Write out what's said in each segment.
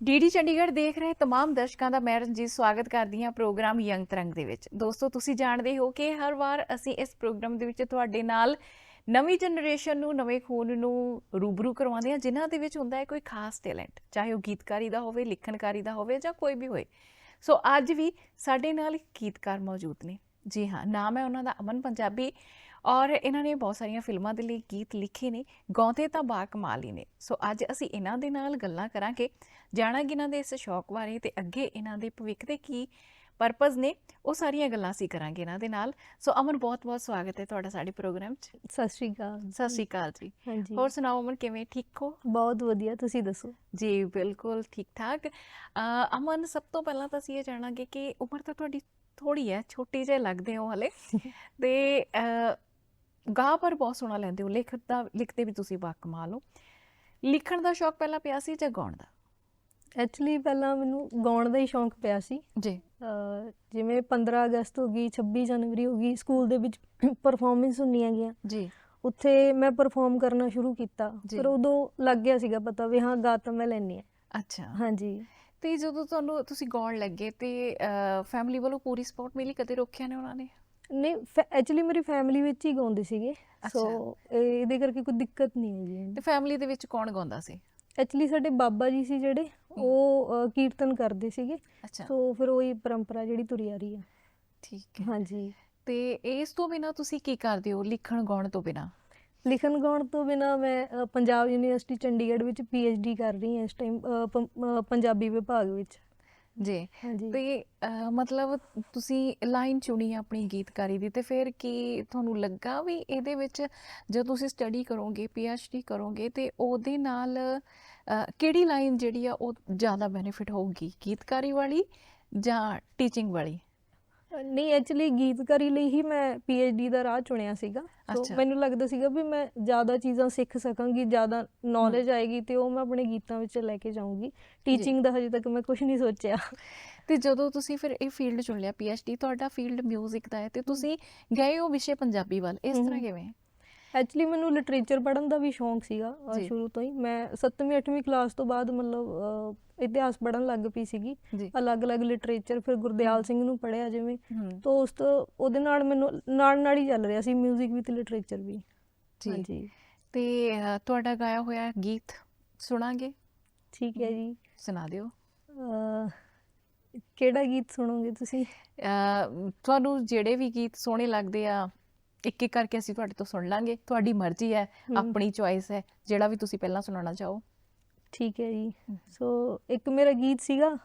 DD Chandigarh ਦੇਖ ਰਹੇ तमाम ਦਰਸ਼ਕਾਂ ਦਾ ਮੈਂ ਰਣਜੀਤ ਸਵਾਗਤ ਕਰਦੀ ਹਾਂ ਪ੍ਰੋਗਰਾਮ ਯੰਗ ਤਰੰਗ ਦੇ ਵਿੱਚ ਦੋਸਤੋ ਤੁਸੀਂ ਜਾਣਦੇ ਹੋ ਕਿ ਹਰ ਵਾਰ ਅਸੀਂ ਇਸ ਪ੍ਰੋਗਰਾਮ ਦੇ ਵਿੱਚ ਤੁਹਾਡੇ ਨਾਲ ਨਵੀਂ ਜਨਰੇਸ਼ਨ ਨੂੰ ਨਵੇਂ ਖੂਨ ਨੂੰ ਰੂਬਰੂ ਕਰਵਾਉਂਦੇ ਹਾਂ ਜਿਨ੍ਹਾਂ ਦੇ ਵਿੱਚ ਹੁੰਦਾ ਹੈ ਕੋਈ ਖਾਸ ਟੈਲੈਂਟ ਚਾਹੇ ਉਹ ਗੀਤਕਾਰੀ ਦਾ ਹੋਵੇ ਲਿਖਣਕਾਰੀ ਦਾ ਹੋਵੇ ਜਾਂ ਕੋਈ ਵੀ ਹੋਵੇ ਸੋ ਅੱਜ ਵੀ ਸਾਡੇ ਨਾਲ ਇੱਕ ਗੀਤਕਾਰ ਮੌਜੂਦ ਨੇ ਜੀ ਹਾਂ ਨਾਮ ਹੈ ਉਹਨਾਂ ਦਾ ਅਮਨ ਪੰਜਾਬੀ ਔਰ ਇਹਨਾਂ ਨੇ ਬਹੁਤ ਸਾਰੀਆਂ ਫਿਲਮਾਂ ਦੇ ਲਈ ਗੀਤ ਲਿਖੇ ਨੇ ਗਾਉਂਦੇ ਤਾਂ ਬਾ ਕਮਾਲ ਹੀ ਨੇ। ਸੋ ਅੱਜ ਅਸੀਂ ਇਹਨਾਂ ਦੇ ਨਾਲ ਗੱਲਾਂ ਕਰਾਂਗੇ। ਜਾਣਾਂਗੇ ਇਹਨਾਂ ਦੇ ਇਸ ਸ਼ੌਕ ਬਾਰੇ ਤੇ ਅੱਗੇ ਇਹਨਾਂ ਦੇ ਭਵਿੱਖ ਦੇ ਕੀ ਪਰਪਸ ਨੇ ਉਹ ਸਾਰੀਆਂ ਗੱਲਾਂ ਅਸੀਂ ਕਰਾਂਗੇ ਇਹਨਾਂ ਦੇ ਨਾਲ। ਸੋ ਅਮਨ ਬਹੁਤ ਬਹੁਤ ਸਵਾਗਤ ਹੈ ਤੁਹਾਡਾ ਸਾਡੇ ਪ੍ਰੋਗਰਾਮ 'ਚ। ਸਤਿ ਸ਼੍ਰੀ ਅਕਾਲ ਸਤਿ ਸ਼੍ਰੀ ਅਕਾਲ ਜੀ। ਹੋਰ ਸੁਣਾਓ ਅਮਨ ਕਿਵੇਂ ਠੀਕ ਹੋ? ਬਹੁਤ ਵਧੀਆ ਤੁਸੀਂ ਦੱਸੋ? ਜੀ ਬਿਲਕੁਲ ਠੀਕ ਠਾਕ ਅਮਨ ਸਭ ਤੋਂ ਪਹਿਲਾਂ ਤਾਂ ਅਸੀਂ ਇਹ ਜਾਣਾਂਗੇ ਕਿ ਉਮਰ ਤਾਂ ਤੁਹਾਡੀ ਥੋੜੀ ਹੈ ਛੋਟੀ ਜਿਹੇ ਲੱਗਦੇ ਹੋ ਹਲੇ। ਤੇ ਅ, ਗਾ ਪਰ ਬਹੁਤ ਸੋਹਣਾ ਲੈਂਦੇ ਹੋ ਲਿਖਦਾ ਲਿਖਦੇ ਵੀ ਤੁਸੀਂ ਬਾ ਕਮਾਲ ਹੋ। ਲਿਖਣ ਦਾ ਸ਼ੌਕ ਪਹਿਲਾਂ ਪਿਆ ਸੀ ਜਾਂ ਗਾਉਣ ਦਾ? ਐਕਚੁਅਲੀ ਪਹਿਲਾਂ ਮੈਨੂੰ ਗਾਉਣ ਦਾ ਹੀ ਸ਼ੌਂਕ ਪਿਆ ਸੀ। ਜੀ। ਜਿਵੇਂ 15 ਅਗਸਤ ਹੋ ਗਈ 26 ਜਨਵਰੀ ਹੋ ਗਈ ਸਕੂਲ ਦੇ ਵਿੱਚ ਪਰਫਾਰਮੈਂਸ ਹੁੰਦੀਆਂ ਗਈਆਂ। ਜੀ। ਉੱਥੇ ਮੈਂ ਪਰਫਾਰਮ ਕਰਨਾ ਸ਼ੁਰੂ ਕੀਤਾ। ਪਰ ਉਦੋਂ ਲੱਗ ਗਿਆ ਸੀਗਾ ਪਤਾ ਵੀ ਹਾਂ ਗਾ ਤਾਂ ਮੈਂ ਲੈਣੀ ਹੈ। ਅੱਛਾ। ਹਾਂਜੀ। ਤੇ ਜਦੋਂ ਤੁਹਾਨੂੰ ਤੁਸੀਂ ਗਾਉਣ ਲੱਗੇ ਤੇ ਫੈਮਿਲੀ ਵੱਲੋਂ ਪੂਰੀ ਸਪੋਰਟ ਮਿਲੀ ਕਦੇ ਰੋਕਿਆ ਨੇ ਉਹਨਾਂ ਨੇ? ਨਹੀਂ ਐਕਚੁਅਲੀ ਮੇਰੀ ਫੈਮਿਲੀ ਵਿੱਚ ਹੀ ਗਾਉਂਦੇ ਸੀਗੇ। ਸੋ ਇਹਦੇ ਕਰਕੇ ਕੋਈ ਦਿੱਕਤ ਨਹੀਂ ਹੈਗੀ ਤੇ ਫੈਮਿਲੀ ਦੇ ਵਿੱਚ ਕੌਣ ਗਾਉਂਦਾ ਸੀ? ਐਕਚੁਅਲੀ ਸਾਡੇ ਬਾਬਾ ਜੀ ਸੀ ਜਿਹੜੇ ਉਹ ਕੀਰਤਨ ਕਰਦੇ ਸੀਗੇ। ਸੋ ਫਿਰ ਉਹੀ ਪਰੰਪਰਾ ਜਿਹੜੀ ਤੁਰੀ ਆ ਰਹੀ ਹੈ ਠੀਕ ਹੈ। ਹਾਂਜੀ। ਤੇ ਇਸ ਤੋਂ ਬਿਨਾ ਤੁਸੀਂ ਕੀ ਕਰਦੇ ਹੋ? ਲਿਖਣ ਗਾਉਣ ਤੋਂ ਬਿਨਾ? ਲਿਖਣ ਗਾਉਣ ਤੋਂ ਬਿਨਾ ਮੈਂ ਪੰਜਾਬ ਯੂਨੀਵਰਸਿਟੀ ਚੰਡੀਗੜ੍ਹ ਵਿੱਚ ਡੀ ਕਰ ਰਹੀ ਹਾਂ ਇਸ ਟਾਈਮ ਪੰਜਾਬੀ ਵਿਭਾਗ ਵਿੱਚ। ਜੀ। ਹਾਂਜੀ। ਤੇ ਅਹ, ਮਤਲਬ ਤੁਸੀਂ ਲਾਈਨ ਚੁਣੀ ਆਪਣੀ ਗੀਤਕਾਰੀ ਦੀ ਤੇ ਫਿਰ ਕੀ ਤੁਹਾਨੂੰ ਲੱਗਾ ਵੀ ਇਹਦੇ ਵਿੱਚ ਜਦੋਂ ਤੁਸੀਂ ਸਟੱਡੀ ਕਰੋਗੇ ਡੀ ਕਰੋਗੇ ਤੇ ਉਹਦੇ ਨਾਲ ਅਹ, ਕਿਹੜੀ ਲਾਈਨ ਜਿਹੜੀ ਆ ਉਹ ਜ਼ਿਆਦਾ ਬੈਨੀਫਿਟ ਹੋਊਗੀ? ਗੀਤਕਾਰੀ ਵਾਲੀ ਜਾਂ ਟੀਚਿੰਗ ਵਾਲੀ? ਨਹੀਂ ਐਕਚੁਅਲੀ ਗੀਤਕਾਰੀ ਲਈ ਹੀ ਮੈਂ ਡੀ ਦਾ ਰਾਹ ਚੁਣਿਆ ਸੀਗਾ। ਸੋ। ਮੈਨੂੰ ਲੱਗਦਾ ਸੀਗਾ ਵੀ ਮੈਂ ਜ਼ਿਆਦਾ ਚੀਜ਼ਾਂ ਸਿੱਖ ਸਕਾਂਗੀ ਜ਼ਿਆਦਾ ਨੌਲੇਜ ਆਏਗੀ ਤੇ ਉਹ ਮੈਂ ਆਪਣੇ ਗੀਤਾਂ ਵਿੱਚ ਲੈ ਕੇ ਜਾਊਂਗੀ। ਟੀਚਿੰਗ ਦਾ ਹਜੇ ਤੱਕ ਮੈਂ ਕੁਝ ਨਹੀਂ ਸੋਚਿਆ। ਤੇ ਜਦੋਂ ਤੁਸੀਂ ਫਿਰ ਇਹ ਫੀਲਡ ਚੁਣ ਲਿਆ ਡੀ ਤੁਹਾਡਾ ਫੀਲਡ 뮤직 ਦਾ ਹੈ ਤੇ ਤੁਸੀਂ ਗਏ ਹੋ ਵਿਸ਼ੇ ਪੰਜਾਬੀ ਵੱਲ। ਇਸ ਤਰ੍ਹਾਂ। ਕਿਵੇਂ ਐਕਚੁਅਲੀ ਮੈਨੂੰ ਲਿਟਰੇਚਰ ਪੜ੍ਹਨ ਦਾ ਵੀ ਸ਼ੌਂਕ ਸੀਗਾ ਜੀ। ਸ਼ੁਰੂ ਤੋਂ ਹੀ। ਮੈਂ 7ਵੀਂ 8ਵੀਂ ਕਲਾਸ ਤੋਂ ਬਾਅਦ ਮਤਲਬ ਇਤਿਹਾਸ ਪੜ੍ਹਨ ਲੱਗ ਪਈ ਸੀਗੀ। ਜੀ। ਅਲੱਗ-ਅਲੱਗ ਲਿਟਰੇਚਰ ਫਿਰ ਗੁਰਦਿਆਲ। ਸਿੰਘ ਨੂੰ ਪੜ੍ਹਿਆ ਜਿਵੇਂ। ਹਮ ਤੋਂ ਉਸ ਤੋਂ ਉਹਦੇ ਨਾਲ ਮੈਨੂੰ ਨਾਲ ਨਾਲ ਹੀ ਚੱਲ ਰਿਹਾ ਸੀ 뮤직 ਵਿਦ ਲਿਟਰੇਚਰ ਵੀ। ਜੀ। ਹਾਂਜੀ। ਤੇ ਤੁਹਾਡਾ ਗਾਇਆ ਹੋਇਆ ਗੀਤ ਸੁਣਾਂਗੇ? ਠੀਕ ਹੈ ਜੀ। ਸੁਣਾ ਦਿਓ। ਅਹ, ਕਿਹੜਾ ਗੀਤ ਸੁਣੋਗੇ ਤੁਸੀਂ? ਤੁਹਾਨੂੰ ਜਿਹੜੇ ਵੀ ਗੀਤ ਸੋਹਣੇ ਲੱਗਦੇ ਆ ਇੱਕ ਇੱਕ ਕਰਕੇ ਅਸੀਂ ਤੁਹਾਡੇ ਤੋਂ ਸੁਣ ਲਾਂਗੇ। ਤੁਹਾਡੀ ਮਰਜ਼ੀ ਹੈ ਆਪਣੀ ਚੁਆਇਸ ਹੈ ਜਿਹੜਾ ਵੀ ਤੁਸੀਂ ਪਹਿਲਾਂ ਸੁਣਾਉਣਾ ਚਾਹੋ। ਠੀਕ ਹੈ ਜੀ। ਸੋ ਇੱਕ ਮੇਰਾ ਗੀਤ ਸੀਗਾ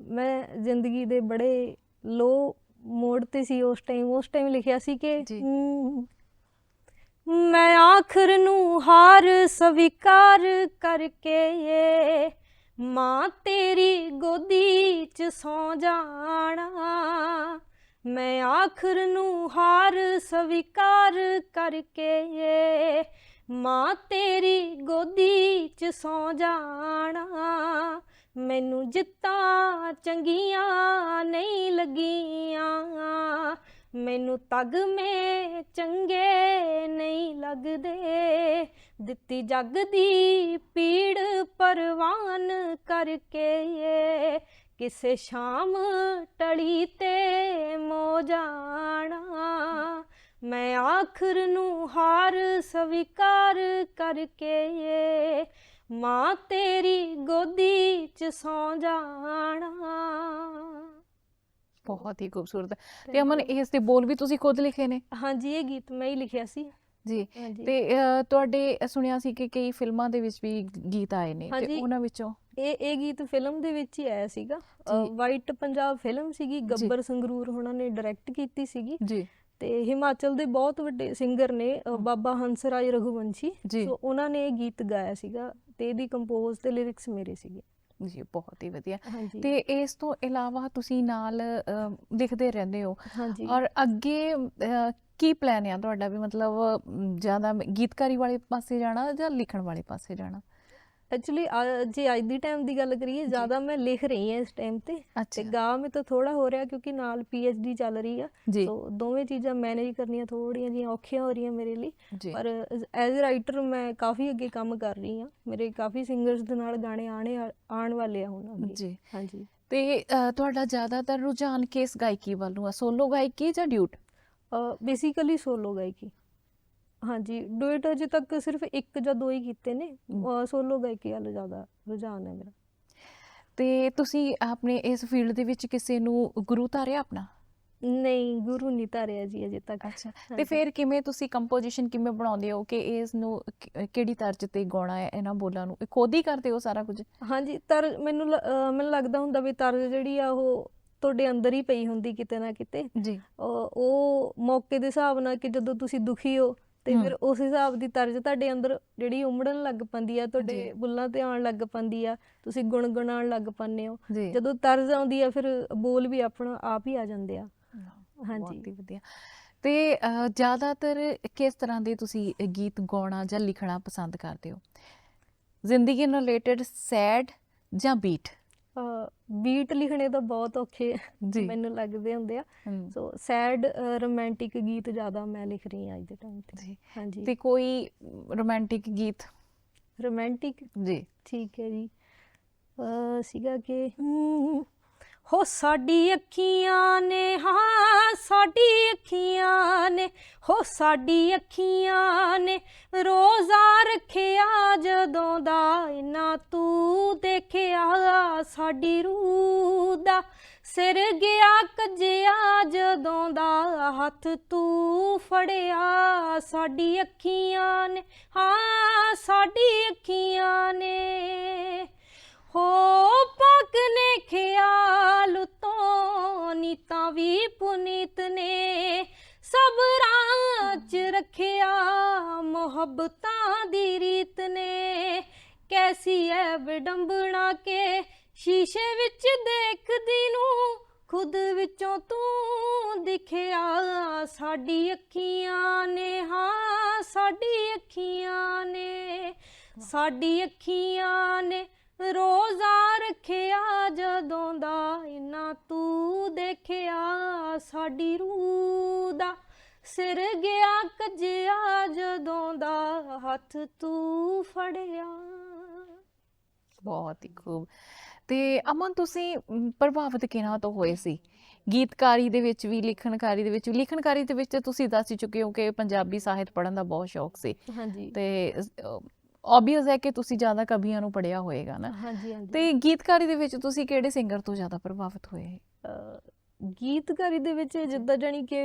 ਮੈਂ ਜ਼ਿੰਦਗੀ ਦੇ ਬੜੇ ਲੋ ਮੋੜ ਤੇ ਸੀ ਉਸ ਟਾਈਮ ਉਸ ਟਾਈਮ ਲਿਖਿਆ ਸੀ ਕਿ ਮੈਂ ਆਖਰ ਨੂੰ ਹਾਰ ਸਵੀਕਾਰ ਕਰਕੇ ਏ ਮਾਂ ਤੇਰੀ ਗੋਦੀ ਚ ਸੌ ਜਾਣਾ। ਮੈਂ ਆਖਰ ਨੂੰ ਹਾਰ ਸਵੀਕਾਰ ਕਰਕੇ ਏ। ਮਾਂ ਤੇਰੀ ਗੋਦੀ ਚ ਸੌ ਜਾਣਾ, ਮੈਨੂੰ ਜਿੱਤਾਂ ਚੰਗੀਆਂ ਨਹੀਂ ਲੱਗੀਆਂ। ਮੈਨੂੰ ਤਗਮੇ ਚੰਗੇ ਨਹੀਂ ਲੱਗਦੇ, ਦਿੱਤੀ ਜੱਗ ਦੀ ਪੀੜ ਪਰਵਾਨ ਕਰਕੇ ਏ। ਕਿਸੇ ਸ਼ਾਮ ਟੜੀ ਤੇ ਮੋ ਜਾਣਾ। ਮੈਂ ਆਖਰ ਨੂੰ ਹਾਰ ਸਵੀਕਾਰ ਕਰਕੇ ਮਾਂ ਤੇਰੀ ਗੋਦੀ ਚ ਸੌ ਜਾਣਾ। ਬਹੁਤ ਹੀ ਖੂਬਸੂਰਤ। ਤੇ ਅਮਨ ਇਸ ਦੇ ਬੋਲ ਵੀ ਤੁਸੀਂ ਖੁਦ ਲਿਖੇ ਨੇ? ਹਾਂਜੀ ਇਹ ਗੀਤ ਮੈਂ ਹੀ ਲਿਖਿਆ ਸੀ। ਜੀ ਤੇ ਤੁਹਾਡੇ ਸੁਣਿਆ ਸੀ ਕਿ ਕਈ ਫਿਲਮਾਂ ਦੇ ਵਿੱਚ ਵੀ ਗੀਤ ਆਏ ਨੇ ਤੇ ਹਾਂਜੀ। ਉਹਨਾਂ ਵਿੱਚੋਂ? ਇਹ ਇਹ ਗੀਤ ਫਿਲਮ ਦੇ ਵਿੱਚ ਹੀ ਆਇਆ ਸੀਗਾ। ਵਾਈਟ ਪੰਜਾਬ ਫਿਲਮ ਸੀਗੀ ਗੱਬਰ ਸੰਗਰੂਰ ਉਹਨਾਂ ਨੇ ਡਾਇਰੈਕਟ ਕੀਤੀ ਸੀਗੀ। ਜੀ। ਤੇ ਹਿਮਾਚਲ ਦੇ ਬਹੁਤ ਵੱਡੇ ਸਿੰਗਰ ਨੇ। ਬਾਬਾ ਹੰਸਰਾਜ ਰਘੁਵੰਸ਼ੀ। ਸੋ ਉਹਨਾਂ ਨੇ ਇਹ ਗੀਤ ਗਾਇਆ ਸੀਗਾ ਤੇ ਇਹਦੀ ਕੰਪੋਜ਼ ਤੇ ਲਿਰਿਕਸ ਮੇਰੇ ਸੀਗੇ। ਜੀ ਬਹੁਤ ਹੀ ਵਧੀਆ। ਤੇ ਇਸ ਤੋਂ ਇਲਾਵਾ ਤੁਸੀਂ ਨਾਲ ਲਿਖਦੇ ਰਹਿੰਦੇ ਹੋ। ਔਰ ਅੱਗੇ ਕੀ ਪਲਾਨ ਆ ਤੁਹਾਡਾ ਵੀ ਮਤਲਬ ਜ਼ਿਆਦਾ ਗੀਤਕਾਰੀ ਵਾਲੇ ਪਾਸੇ ਜਾਣਾ ਜਾਂ ਲਿਖਣ ਵਾਲੇ ਪਾਸੇ ਜਾਣਾ? ਐਕਚੁਅਲੀ ਜੇ ਅੱਜ ਦੀ ਟਾਈਮ ਦੀ ਗੱਲ ਕਰੀਏ ਜ਼ਿਆਦਾ ਮੈਂ ਲਿਖ ਰਹੀ ਹਾਂ ਇਸ ਟਾਈਮ ਤੇ। ਤੇ ਗਾ ਮੇ ਤਾਂ ਥੋੜਾ ਹੋ ਰਿਹਾ ਕਿਉਂਕਿ ਨਾਲ ਡੀ ਚੱਲ ਰਹੀ ਆ। ਸੋ ਦੋਵੇਂ ਚੀਜ਼ਾਂ ਮੈਨੇਜ ਕਰਨੀਆਂ ਥੋੜੀਆਂ ਜਿਹੀਆਂ ਔਖੀਆਂ ਹੋ ਰਹੀਆਂ ਮੇਰੇ ਲਈ। ਪਰ ਐਜ਼ ਅ ਰਾਈਟਰ ਮੈਂ ਕਾਫੀ ਅੱਗੇ ਕੰਮ ਕਰ ਰਹੀ ਹਾਂ। ਮੇਰੇ ਕਾਫੀ ਸਿੰਗਰਸ ਦੇ ਨਾਲ ਗਾਣੇ ਆਣੇ ਆਉਣ ਵਾਲੇ ਆ ਹੁਣ ਅੱਗੇ। ਜੀ। ਹਾਂਜੀ। ਤੇ ਤੁਹਾਡਾ ਜ਼ਿਆਦਾਤਰ ਰੁਝਾਨ ਕਿਸ ਗਾਇਕੀ ਵੱਲ ਨੂੰ ਆ? ਸੋਲੋ ਗਾਇਕੀ ਜਾਂ ਡਿਊਟ ਬੇਸਿਕਲੀ ਸੋਲੋ ਗਾਇਕੀ। ਹਾਂਜੀ ਡੁਏਟ ਅਜੇ ਤੱਕ ਸਿਰਫ ਇੱਕ ਜਾਂ ਦੋ ਹੀ ਕੀਤੇ ਨੇ। ਸੋਲੋ ਗਾਇਕੀ ਵੱਲ ਜ਼ਿਆਦਾ ਰੁਝਾਨ ਹੈ ਮੇਰਾ। ਤੇ ਤੁਸੀਂ ਆਪਣੇ ਇਸ ਫੀਲਡ ਦੇ ਵਿੱਚ ਕਿਸੇ ਨੂੰ ਗੁਰੂ ਧਾਰਿਆ ਆਪਣਾ? ਨਹੀਂ ਗੁਰੂ ਨਹੀਂ ਧਾਰਿਆ ਜੀ ਅਜੇ ਤੱਕ। ਅੱਛਾ। ਤੇ। ਫਿਰ ਕਿਵੇਂ ਤੁਸੀਂ ਕੰਪੋਜੀਸ਼ਨ ਕਿਵੇਂ ਬਣਾਉਂਦੇ ਹੋ ਕਿ ਇਸ ਨੂੰ ਕਿਹੜੀ ਤਰਜ਼ ਤੇ ਗਾਉਣਾ ਹੈ ਇਹਨਾਂ ਬੋਲਾਂ ਨੂੰ? ਖੁਦ ਹੀ ਕਰਦੇ ਹੋ ਸਾਰਾ ਕੁਝ? ਹਾਂਜੀ ਤਰ ਮੈਨੂੰ ਮੈਨੂੰ ਲੱਗਦਾ ਹੁੰਦਾ ਵੀ ਤਰਜ਼ ਜਿਹੜੀ ਆ ਉਹ ਤੁਹਾਡੇ ਅੰਦਰ ਹੀ ਪਈ ਹੁੰਦੀ ਕਿਤੇ ਨਾ ਕਿਤੇ। ਜੀ। ਉਹ ਮੌਕੇ ਦੇ ਹਿਸਾਬ ਨਾਲ ਕਿ ਜਦੋਂ ਤੁਸੀਂ ਦੁਖੀ ਹੋ ਤੇ। ਫਿਰ ਉਸ ਹਿਸਾਬ ਦੀ ਤਰਜ਼ ਤੁਹਾਡੇ ਅੰਦਰ ਜਿਹੜੀ ਉਮੜਨ ਲੱਗ ਪੈਂਦੀ ਆ। ਤੁਹਾਡੇ ਬੁੱਲਾਂ ਤੇ ਆਉਣ ਲੱਗ ਪੈਂਦੀ ਆ ਤੁਸੀਂ ਗੁਣਗੁਣਾਉਣ ਲੱਗ ਪੈਂਦੇ ਹੋ ਜਦੋਂ ਤਰਜ਼ ਆਉਂਦੀ ਆ ਫਿਰ ਬੋਲ ਵੀ ਆਪਣਾ ਆਪ ਹੀ ਆ ਜਾਂਦੇ ਆ ਹਾਂਜੀ। ਬਹੁਤ ਹੀ ਵਧੀਆ ਤੇ ਜ਼ਿਆਦਾਤਰ ਕਿਸ ਤਰ੍ਹਾਂ ਦੇ ਤੁਸੀਂ ਗੀਤ ਗਾਉਣਾ ਜਾਂ ਲਿਖਣਾ ਪਸੰਦ ਕਰਦੇ ਹੋ ਜ਼ਿੰਦਗੀ ਨਾਲ ਰਿਲੇਟਡ ਸੈਡ ਜਾਂ ਬੀਟ ਬੀਟ ਲਿਖਣੇ ਤਾਂ ਬਹੁਤ ਔਖੇ ਮੈਨੂੰ ਲੱਗਦੇ ਹੁੰਦੇ ਆ। ਸੋ ਸੈਡ ਰੋਮਾਂਟਿਕ ਗੀਤ ਜ਼ਿਆਦਾ ਮੈਂ ਲਿਖ ਰਹੀ ਹਾਂ ਅੱਜ ਦੇ ਟਾਈਮ ਤੇ। ਹਾਂਜੀ। ਤੇ ਕੋਈ ਰੋਮਾਂਟਿਕ ਗੀਤ? ਰੋਮਾਂਟਿਕ ਜੀ। ਠੀਕ ਹੈ ਜੀ। ਸੀਗਾ ਕਿ ਹੋ ਸਾਡੀ ਅੱਖੀਆਂ ਨੇ, ਹਾਂ ਸਾਡੀ ਅੱਖੀਆਂ ਨੇ, ਹੋ ਸਾਡੀ ਅੱਖੀਆਂ ਨੇ, ਰੋਜ਼ਾ ਰੱਖਿਆ ਜਦੋਂ ਦਾ ਇਨਾ ਤੂੰ ਦੇਖਿਆ ਸਾਡੀ ਰੂਹ ਦਾ, ਸਿਰ ਗਿਆ ਕੱਜਿਆ ਜਦੋਂ ਦਾ ਹੱਥ ਤੂੰ ਫੜਿਆ ਸਾਡੀ ਅੱਖੀਆਂ ਨੇ, ਹਾਂ ਸਾਡੀ ਅੱਖੀਆਂ ਨੇ। ਹੋ ਪੱਕ ਨੇ ਖਿਆਲ ਤੋਂ ਨੀਤਾਂ ਵੀ ਪੁਨੀਤ ਨੇ ਸਬਰਾਂ ਚ ਰੱਖਿਆ ਮੁਹੱਬਤਾਂ ਦੀ ਰੀਤ ਨੇ। ਕੈਸੀ ਐ ਵਿਡੰਬਣਾ ਕੇ ਸ਼ੀਸ਼ੇ ਵਿੱਚ ਦੇਖਦੀ ਨੂੰ, ਖੁਦ ਵਿੱਚੋਂ ਤੂੰ ਦਿਖਿਆ ਸਾਡੀ ਅੱਖੀਆਂ ਨੇ। ਹਾਂ, ਸਾਡੀ ਅੱਖੀਆਂ ਨੇ, ਸਾਡੀ ਅੱਖੀਆਂ ਨੇ। ਰੋਜ਼ਾ ਰੱਖਿਆ ਜਦੋਂ ਦਾ ਇਨਾ ਤੂੰ ਦੇਖਿਆ ਸਾਡੀ ਰੂਹ ਦਾ ਸਿਰ ਗਿਆ ਕੱਜਿਆ ਜਦੋਂ ਦਾ ਹੱਥ ਤੂੰ ਫੜਿਆ। ਬਹੁਤ ਹੀ ਖੂਬ। ਤੇ ਅਮਨ ਤੁਸੀਂ ਪ੍ਰਭਾਵਿਤ ਕਿਹਨਾਂ ਤੋਂ ਹੋਏ ਸੀ? ਗੀਤਕਾਰੀ ਦੇ ਵਿੱਚ ਵੀ ਲਿਖਣਕਾਰੀ ਦੇ ਵਿੱਚ ਵੀ ਲਿਖਣਕਾਰੀ ਦੇ ਵਿੱਚ ਤੁਸੀਂ ਦੱਸ ਹੀ ਚੁੱਕੇ ਹੋ ਕਿ ਪੰਜਾਬੀ ਸਾਹਿਤ ਪੜ੍ਹਨ ਦਾ ਬਹੁਤ ਸ਼ੌਕ ਸੀ। ਹਾਂਜੀ। ਤੇ ਆਬਵੀਅਸ ਹੈ ਕਿ ਤੁਸੀਂ ਜ਼ਿਆਦਾ ਕਵੀਆਂ ਨੂੰ ਪੜ੍ਹਿਆ ਹੋਏਗਾ ਨਾ। ਹਾਂਜੀ ਹਾਂਜੀ। ਤੇ ਗੀਤਕਾਰੀ ਦੇ ਵਿੱਚ ਤੁਸੀਂ ਕਿਹੜੇ ਸਿੰਗਰ ਤੋਂ ਜ਼ਿਆਦਾ ਪ੍ਰਭਾਵਿਤ ਹੋਏ? ਗੀਤਕਾਰੀ ਦੇ ਵਿੱਚ ਜਿੱਦਾਂ ਜਾਣੀ ਕਿ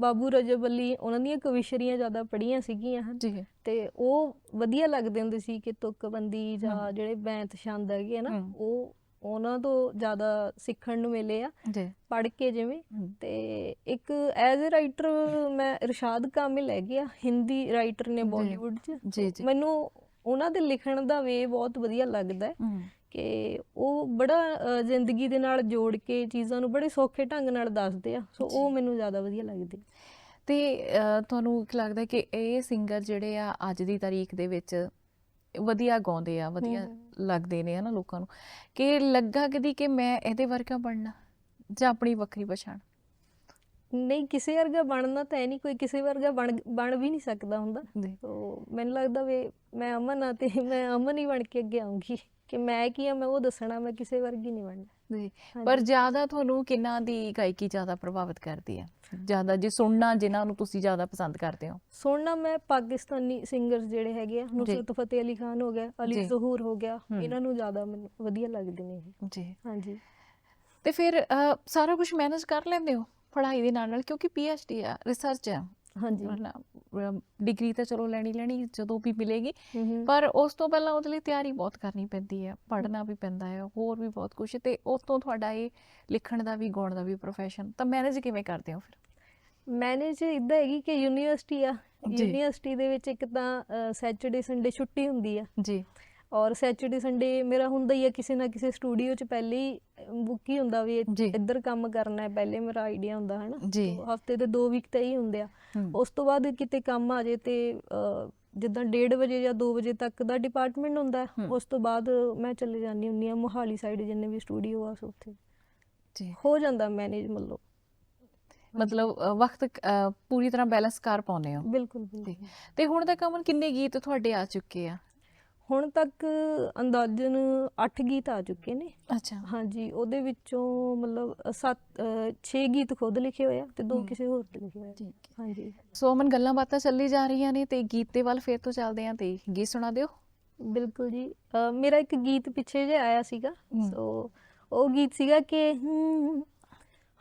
ਬਾਬੂ ਰਜਬ ਅਲੀ ਉਹਨਾਂ ਦੀਆਂ ਕਵਿਸ਼ਰੀਆਂ ਜ਼ਿਆਦਾ ਪੜ੍ਹੀਆਂ ਸੀਗੀਆਂ ਹਨ। ਤੇ ਉਹ ਵਧੀਆ ਲੱਗਦੇ ਹੁੰਦੇ ਸੀ ਕਿ ਤੁਕਬੰਦੀ ਜਾਂ। ਜਿਹੜੇ ਬੈਂਤ ਛੰਦ ਹੈਗੇ ਨਾ। ਉਹ ਉਹਨਾਂ ਤੋਂ ਜ਼ਿਆਦਾ ਸਿੱਖਣ ਨੂੰ ਮਿਲੇ ਆ। ਜੀ। ਪੜ੍ਹ ਕੇ ਜਿਵੇਂ। ਤੇ ਇੱਕ ਐਜ਼ ਅ ਰਾਈਟਰ ਮੈਂ ਇਰਸ਼ਾਦ ਕਾਮਿਲ ਹੈਗੇ ਆ ਹਿੰਦੀ ਰਾਈਟਰ ਨੇ। ਬਾਲੀਵੁੱਡ 'ਚ। ਜੀ ਜੀ। ਮੈਨੂੰ ਉਹਨਾਂ ਦੇ ਲਿਖਣ ਦਾ ਵੇ ਬਹੁਤ ਵਧੀਆ ਲੱਗਦਾ ਕਿ ਉਹ ਬੜਾ ਜ਼ਿੰਦਗੀ ਦੇ ਨਾਲ ਜੋੜ ਕੇ ਚੀਜ਼ਾਂ ਨੂੰ ਬੜੇ ਸੌਖੇ ਢੰਗ ਨਾਲ ਦੱਸਦੇ ਆ। ਸੋ ਉਹ। ਮੈਨੂੰ ਜ਼ਿਆਦਾ ਵਧੀਆ ਲੱਗਦੇ ਤੇ ਤੁਹਾਨੂੰ ਕੀ ਲੱਗਦਾ ਕਿ ਇਹ ਸਿੰਗਰ ਜਿਹੜੇ ਆ ਅੱਜ ਦੀ ਤਾਰੀਖ ਦੇ ਵਿੱਚ ਵਧੀਆ ਗਾਉਂਦੇ ਆ ਵਧੀਆ। ਲੱਗਦੇ ਨੇ ਹਨਾ ਲੋਕਾਂ ਨੂੰ ਕਿ ਲੱਗਾ ਕਦੀ ਕਿ ਮੈਂ ਇਹਦੇ ਵਰਗਾ ਬਣਨਾ ਜਾਂ ਆਪਣੀ ਵੱਖਰੀ ਪਛਾਣ ਨਹੀਂ ਕਿਸੇ ਵਰਗਾ ਬਣਨਾ ਤਾਂ ਹੈ ਨਹੀਂ ਕੋਈ ਕਿਸੇ ਵਰਗਾ ਬਣ ਬਣ ਵੀ ਨਹੀਂ ਸਕਦਾ ਹੁੰਦਾ। ਜੀ ਸੋ ਮੈਨੂੰ ਲੱਗਦਾ ਵੀ ਮੈਂ ਅਮਨ ਆ ਤੇ ਮੈਂ ਅਮਨ ਹੀ ਬਣ ਕੇ ਅੱਗੇ ਆਉਂਗੀ ਕਿ ਮੈਂ ਕੀ ਆ ਮੈਂ ਉਹ ਦੱਸਣਾ ਮੈਂ ਕਿਸੇ ਵਰਗੀ ਨਹੀਂ ਬਣਨਾ। ਜੀ ਹਾਂਜੀ। ਪਰ ਜ਼ਿਆਦਾ ਤੁਹਾਨੂੰ ਕਿੰਨਾ ਦੀ ਗਾਇਕੀ ਜ਼ਿਆਦਾ ਪ੍ਰਭਾਵਿਤ ਕਰਦੀ ਹੈ ਜ਼ਿਆਦਾ ਜੇ ਸੁਣਨਾ ਜਿਨ੍ਹਾਂ ਨੂੰ ਤੁਸੀਂ ਜ਼ਿਆਦਾ ਪਸੰਦ ਕਰਦੇ ਹੋ। ਸੁਣਨਾ ਮੈਂ ਪਾਕਿਸਤਾਨੀ ਸਿੰਗਰਸ ਜਿਹੜੇ ਹੈਗੇ ਆ ਨੁਸਰਤ ਫਤਿਹ ਅਲੀ ਖਾਨ ਹੋ ਗਿਆ ਅਲੀ ਜੀ। ਜ਼ਹੂਰ ਹੋ ਗਿਆ ਹਮ। ਇਹਨਾਂ ਨੂੰ ਜ਼ਿਆਦਾ ਮੈਨੂੰ ਵਧੀਆ ਲੱਗਦੇ ਨੇ ਇਹ। ਜੀ। ਹਾਂਜੀ। ਤੇ ਫਿਰ ਸਾਰਾ ਕੁਝ ਮੈਨੇਜ ਕਰ ਲੈਂਦੇ ਹੋ? ਪੜ੍ਹਾਈ ਦੇ ਨਾਲ ਨਾਲ ਕਿਉਂਕਿ ਪੀਐਚਡੀ ਆ ਰਿਸਰਚ ਆ। ਹਾਂਜੀ। ਡਿਗਰੀ ਤਾਂ ਚਲੋ ਲੈਣੀ ਲੈਣੀ ਜਦੋਂ ਵੀ ਮਿਲੇਗੀ। ਪਰ ਉਸ ਤੋਂ ਪਹਿਲਾਂ ਉਹਦੇ ਲਈ ਤਿਆਰੀ ਬਹੁਤ ਕਰਨੀ ਪੈਂਦੀ ਹੈ ਪੜ੍ਹਨਾ ਵੀ ਪੈਂਦਾ ਹੈ ਹੋਰ ਵੀ ਬਹੁਤ ਕੁਝ ਤੇ ਉਸ ਤੋਂ ਤੁਹਾਡਾ ਇਹ ਲਿਖਣ ਦਾ ਵੀ ਗਾਉਣ ਦਾ ਵੀ ਪ੍ਰੋਫੈਸ਼ਨ ਤਾਂ ਮੈਨੇਜ ਕਿਵੇਂ ਕਰਦੇ ਹੋ ਫਿਰ? ਮੈਨੇਜ ਇਦਾਂ ਹੈਗੀ ਕਿ ਯੂਨੀਵਰਸਿਟੀ ਆ। ਯੂਨੀਵਰਸਿਟੀ ਦੇ ਵਿੱਚ ਇੱਕ ਤਾਂ ਸੈਚਰਡੇ ਸੰਡੇ ਛੁੱਟੀ ਹੁੰਦੀ ਆ। ਜੀ। ਔਰ ਸੈਚਰਡੇ ਸੰਡੇ ਮੇਰਾ ਹੁੰਦਾ ਹੀ ਆ ਕਿਸੇ ਨਾ ਕਿਸੇ ਸਟੂਡੀਓ 'ਚ ਪਹਿਲੇ ਹੀ ਬੁੱਕ ਹੀ ਹੁੰਦਾ ਵੀ ਜੀ। ਇੱਧਰ ਕੰਮ ਕਰਨਾ ਹੈ ਪਹਿਲੇ ਮੇਰਾ ਆਈਡੀਆ ਹੁੰਦਾ ਹੈ ਨਾ ਜੀ ਹਫ਼ਤੇ ਦੇ ਦੋ ਵੀਕ ਤਾਂ ਹੀ ਹੁੰਦੇ ਆ। ਹਮ, ਉਸ ਤੋਂ ਬਾਅਦ ਕਿਤੇ ਕੰਮ ਆ ਜੇ ਤੇ ਜਿੱਦਾਂ 1:30 ਵਜੇ ਜਾਂ 2 ਵਜੇ ਤੱਕ ਦਾ ਡਿਪਾਰਟਮੈਂਟ ਹੁੰਦਾ ਹੈ ਹਮ। ਉਸ ਤੋਂ ਬਾਅਦ ਮੈਂ ਚਲੇ ਜਾਂਦੀ ਹੁੰਦੀ ਆ ਮੋਹਾਲੀ ਸਾਈਡ ਜਿੰਨੇ ਵੀ ਸਟੂਡੀਓ ਆ ਸੋ ਉੱਥੇ। ਜੀ। ਹੋ ਜਾਂਦਾ ਮੈਨੇਜ ਮਤਲਬ। ਮਤਲਬ ਅ, ਵਕਤ ਅ, ਪੂਰੀ ਤਰ੍ਹਾਂ ਬੈਲੈਂਸ ਕਰ ਪਾਉਂਦੇ ਹੋ। ਬਿਲਕੁਲ ਬਿਲਕੁਲ। ਤੇ ਹੁਣ ਤੱਕ ਅਮਨ ਕਿੰਨੇ ਗੀਤ ਤੁਹਾਡੇ ਆ ਚੁੱਕੇ ਆ? ਹੁਣ ਤੱਕ ਅੰਦਾਜ਼ਨ 8 ਗੀਤ ਆ ਚੁੱਕੇ ਨੇ। ਅੱਛਾ। ਹਾਂਜੀ ਉਹਦੇ ਵਿੱਚੋਂ ਮਤਲਬ 7 6 ਗੀਤ ਖੁਦ ਲਿਖੇ ਹੋਏ ਆ ਤੇ ਦੋ। ਕਿਸੇ ਹੋਰ ਤੇ ਲਿਖੇ ਹੋਏ ਆ। ਠੀਕ ਹਾਂਜੀ। ਸੋ ਅਮਨ ਗੱਲਾਂ ਬਾਤਾਂ ਚੱਲੀ ਜਾ ਰਹੀਆਂ ਨੇ ਤੇ ਗੀਤ ਦੇ ਵੱਲ ਫੇਰ ਤੋਂ ਚੱਲਦੇ ਆਂ ਤੇ ਗੀਤ ਸੁਣਾ ਦਿਓ। ਬਿਲਕੁਲ ਜੀ। ਮੇਰਾ ਇੱਕ ਗੀਤ ਪਿੱਛੇ ਜੇ ਆਇਆ ਸੀਗਾ। ਸੋ ਉਹ ਗੀਤ ਸੀਗਾ ਕਿ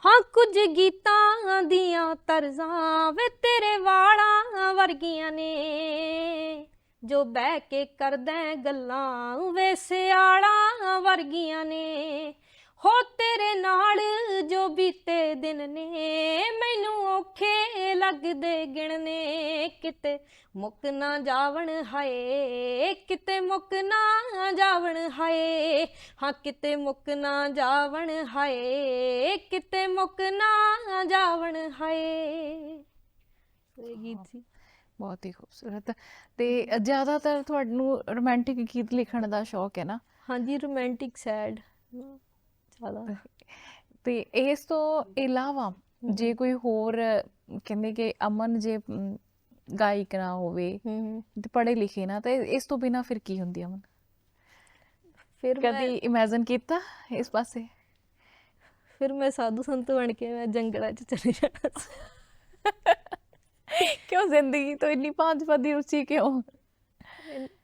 ਹਾਂ ਕੁਝ ਗੀਤਾਂ ਦੀਆਂ ਤਰਜ਼ਾਂ ਵੇ ਤੇਰੇ ਵਾਲਾਂ ਵਰਗੀਆਂ ਨੇ। ਜੋ ਬਹਿ ਕੇ ਕਰਦਾ ਗੱਲਾਂ ਵੇ ਸਿਆਲਾਂ ਵਰਗੀਆਂ ਨੇ। ਹੋ ਤੇਰੇ ਨਾਲ ਜੋ ਬੀਤੇ ਦਿਨ ਨੇ, ਮੈਨੂੰ ਔਖੇ ਲੱਗਦੇ ਗਿਣਨੇ ਕਿਤੇ ਮੁੱਕ ਨਾ ਜਾਵਣ ਹਾਏ, ਕਿਤੇ ਮੁੱਕ ਨਾ ਜਾਵਣ ਹਾਏ। ਹਾਂ, ਕਿਤੇ ਮੁੱਕ ਨਾ ਜਾਵਣ ਹਾਏ, ਕਿਤੇ ਮੁੱਕ ਨਾ ਜਾਵਣ ਹਾਏ। ਇਹ ਗੀਤ ਸੀ। ਬਹੁਤ ਹੀ ਖੂਬਸੂਰਤ। ਤੇ ਜ਼ਿਆਦਾਤਰ ਤੁਹਾਨੂੰ ਰੋਮਾਂਟਿਕ ਗੀਤ ਲਿਖਣ ਦਾ ਸ਼ੌਕ ਹੈ ਨਾ? ਹਾਂਜੀ ਰੋਮਾਂਟਿਕ ਸੈਡ ਜ਼ਿਆਦਾ। ਤੇ ਇਸ ਤੋਂ ਇਲਾਵਾ ਜੇ ਕੋਈ ਹੋਰ ਕਹਿੰਦੇ ਕਿ ਅਮਨ ਜੇ ਗਾਇਕ ਨਾ ਹੋਵੇ ਤੇ ਪੜ੍ਹੇ ਲਿਖੇ ਨਾ ਤੇ ਇਸ ਤੋਂ ਬਿਨਾ ਫਿਰ ਕੀ ਹੁੰਦੀ ਅਮਨ? ਫਿਰ ਕਦੀ ਇਮੇਜਿਨ ਕੀਤਾ ਇਸ ਪਾਸੇ? ਫਿਰ ਮੈਂ ਸਾਧੂ ਸੰਤ ਬਣ ਕੇ ਮੈਂ ਜੰਗਲਾਂ 'ਚ ਚਲੇ ਜਾਣਾ ਕਿਉਂ ਜ਼ਿੰਦਗੀ ਤੋਂ ਇੰਨੀ ਭਾਂਜ ਭਦੀ ਰੁਚੀ ਕਿਉਂ?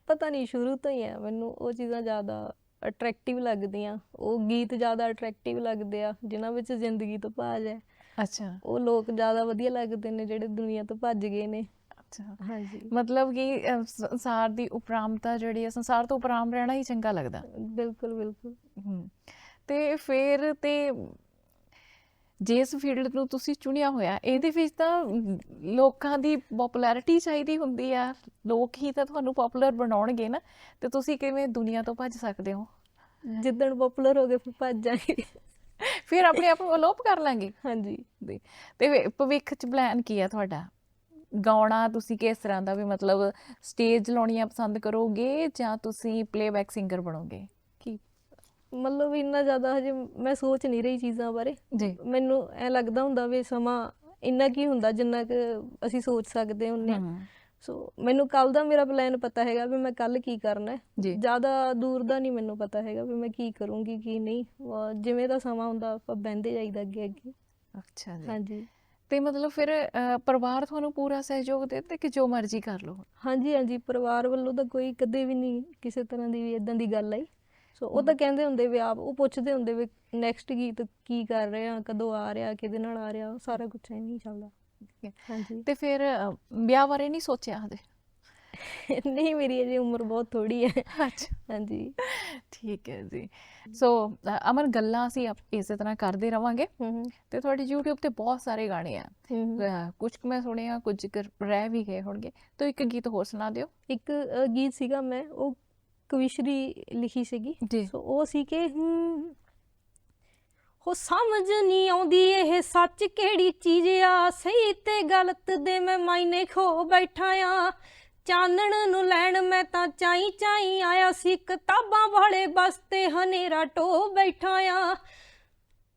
ਪਤਾ ਨਹੀਂ ਸ਼ੁਰੂ ਤੋਂ ਹੀ ਆ। ਮੈਨੂੰ ਉਹ ਚੀਜ਼ਾਂ ਜ਼ਿਆਦਾ ਅਟਰੈਕਟਿਵ ਲੱਗਦੀਆਂ। ਉਹ ਗੀਤ ਜ਼ਿਆਦਾ ਅਟਰੈਕਟਿਵ ਲੱਗਦੇ ਆ ਜਿਨ੍ਹਾਂ ਵਿੱਚ ਜ਼ਿੰਦਗੀ ਤੋਂ ਭਾਜ ਹੈ। ਅੱਛਾ। ਉਹ ਲੋਕ ਜ਼ਿਆਦਾ ਵਧੀਆ ਲੱਗਦੇ ਨੇ ਜਿਹੜੇ ਦੁਨੀਆ ਤੋਂ ਭੱਜ ਗਏ ਨੇ। ਅੱਛਾ। ਹਾਂਜੀ। ਮਤਲਬ ਕਿ ਸੰਸਾਰ ਦੀ ਉਪਰਾਮਤਾ ਜਿਹੜੀ ਹੈ ਸੰਸਾਰ ਤੋਂ ਉਪਰਾਮ ਰਹਿਣਾ ਹੀ ਚੰਗਾ ਲੱਗਦਾ। ਬਿਲਕੁਲ ਬਿਲਕੁਲ। ਤੇ ਫਿਰ ਤੇ ਜਿਸ ਫੀਲਡ ਨੂੰ ਤੁਸੀਂ ਚੁਣਿਆ ਹੋਇਆ ਇਹਦੇ ਵਿੱਚ ਤਾਂ ਲੋਕਾਂ ਦੀ ਪਪੂਲੈਰਿਟੀ ਚਾਹੀਦੀ ਹੁੰਦੀ ਆ। ਲੋਕ ਹੀ ਤਾਂ ਤੁਹਾਨੂੰ ਪਪੂਲਰ ਬਣਾਉਣਗੇ ਨਾ। ਤੇ ਤੁਸੀਂ ਕਿਵੇਂ ਦੁਨੀਆ ਤੋਂ ਭੱਜ ਸਕਦੇ ਹੋ? ਜਿੱਦਣ ਪਪੂਲਰ ਹੋ ਗਏ ਫਿਰ ਭੱਜ ਜਾਣਗੇ ਫਿਰ ਆਪਣੇ ਆਪ ਨੂੰ ਅਲੋਪ ਕਰ ਲਾਂਗੇ। ਹਾਂਜੀ। ਤੇ ਭਵਿੱਖ ਚ ਪਲਾਨ ਕੀ ਆ ਤੁਹਾਡਾ? ਗਾਉਣਾ ਤੁਸੀਂ ਕਿਸ ਤਰ੍ਹਾਂ ਦਾ ਵੀ ਮਤਲਬ ਸਟੇਜ ਲਾਉਣੀਆਂ ਪਸੰਦ ਕਰੋਗੇ ਜਾਂ ਤੁਸੀਂ ਪਲੇਬੈਕ ਸਿੰਗਰ ਬਣੋਗੇ? ਮਤਲਬ ਇੰਨਾ ਜ਼ਿਆਦਾ ਹਜੇ ਮੈਂ ਸੋਚ ਨਹੀਂ ਰਹੀ ਚੀਜ਼ਾਂ ਬਾਰੇ। ਜੀ। ਮੈਨੂੰ ਐ ਲੱਗਦਾ ਹੁੰਦਾ ਵੀ ਸਮਾਂ ਇੰਨਾ ਕੀ ਹੁੰਦਾ ਜਿੰਨਾ ਕਿ ਅਸੀਂ ਸੋਚ ਸਕਦੇ ਹੁੰਨੇ ਸੋ ਮੈਨੂੰ ਕੱਲ ਦਾ ਮੇਰਾ ਪਲਾਨ ਪਤਾ ਹੈਗਾ ਵੀ ਮੈਂ ਕੱਲ ਕੀ ਕਰਨਾ ਹੈ। ਜ਼ਿਆਦਾ ਦੂਰ ਦਾ ਨਹੀਂ ਮੈਨੂੰ ਪਤਾ ਹੈਗਾ ਵੀ ਮੈਂ ਕੀ ਕਰੂੰਗੀ ਕੀ ਨਹੀਂ। ਜਿਵੇਂ ਦਾ ਸਮਾਂ ਹੁੰਦਾ ਆਪਾਂ ਬਹਿੰਦੇ ਜਾਈਦਾ ਅੱਗੇ ਅੱਗੇ। ਅੱਛਾ ਜੀ। ਹਾਂਜੀ। ਤੇ ਮਤਲਬ ਫਿਰ ਪਰਿਵਾਰ ਤੁਹਾਨੂੰ ਪੂਰਾ ਸਹਿਯੋਗ ਦੇ ਤੇ ਕਿ ਜੋ ਮਰਜ਼ੀ ਕਰ ਲਓ? ਹਾਂਜੀ ਹਾਂਜੀ। ਪਰਿਵਾਰ ਵੱਲੋਂ ਤਾਂ ਕੋਈ ਕਦੇ ਵੀ ਨਹੀਂ ਕਿਸੇ ਤਰ੍ਹਾਂ ਦੀ ਵੀ ਇਦਾਂ ਦੀ ਗੱਲ ਆਈ। ਸੋ ਉਹ ਤਾਂ ਕਹਿੰਦੇ ਹੁੰਦੇ ਵੀ ਆਪ ਉਹ ਪੁੱਛਦੇ ਹੁੰਦੇ ਵੀ ਨੈਕਸਟ ਗੀਤ ਕੀ ਕਰ ਰਹੇ ਆ ਕਦੋਂ ਆ ਰਿਹਾ ਕਿਹਦੇ ਨਾਲ ਆ ਰਿਹਾ ਸਾਰਾ ਕੁਝ ਐਵੇਂ ਹੀ ਚੱਲਦਾ। ਹਾਂਜੀ। ਤੇ ਫਿਰ ਵਿਆਹ ਬਾਰੇ ਨਹੀਂ ਸੋਚਿਆ ਹਜੇ? ਨਹੀਂ ਮੇਰੀ ਅਜੇ ਉਮਰ ਬਹੁਤ ਥੋੜੀ ਹੈ। ਅੱਛਾ। ਹਾਂਜੀ। ਠੀਕ ਹੈ ਜੀ। ਸੋ ਅ, ਅਮਨ ਗੱਲਾਂ ਅਸੀਂ ਆਪ- ਇਸੇ ਤਰ੍ਹਾਂ ਕਰਦੇ ਰਵਾਂਗੇ। ਤੇ ਤੁਹਾਡੇ YouTube ਤੇ ਬਹੁਤ ਸਾਰੇ ਗਾਣੇ ਆ। ਕੁਝ ਕੁ ਮੈਂ ਸੁਣੇ ਆ ਕੁਝ ਰਹਿ ਵੀ ਗਏ ਹੋਣਗੇ। ਤਾਂ ਇੱਕ ਗੀਤ ਹੋਰ ਸੁਣਾ ਦਿਓ। ਇੱਕ ਗੀਤ ਸੀਗਾ ਮੈਂ ਉਹ ਕਵਿਸ਼ਰੀ ਲਿਖੀ ਸੀਗੀ। ਜੀ। ਸੋ ਉਹ ਸੀ ਕਿ ਹੂੰ, ਹੋ ਸਮਝ ਨਹੀਂ ਆਉਂਦੀ ਇਹ ਸੱਚ ਕਿਹੜੀ ਚੀਜ਼ ਆ? ਸਹੀ ਤੇ ਗਲਤ ਦੇ ਮੈਂ ਮਾਇਨੇ ਖੋ ਬੈਠਾ ਆ। ਚਾਨਣ ਨੂੰ ਲੈਣ ਮੈਂ ਤਾਂ ਚਾਈ ਚਾਈ ਆਇਆ ਸੀ। ਕਿਤਾਬਾਂ ਵਾਲੇ ਬਸਤੇ ਹਨੇਰਾ ਢੋ ਬੈਠਾ ਆ।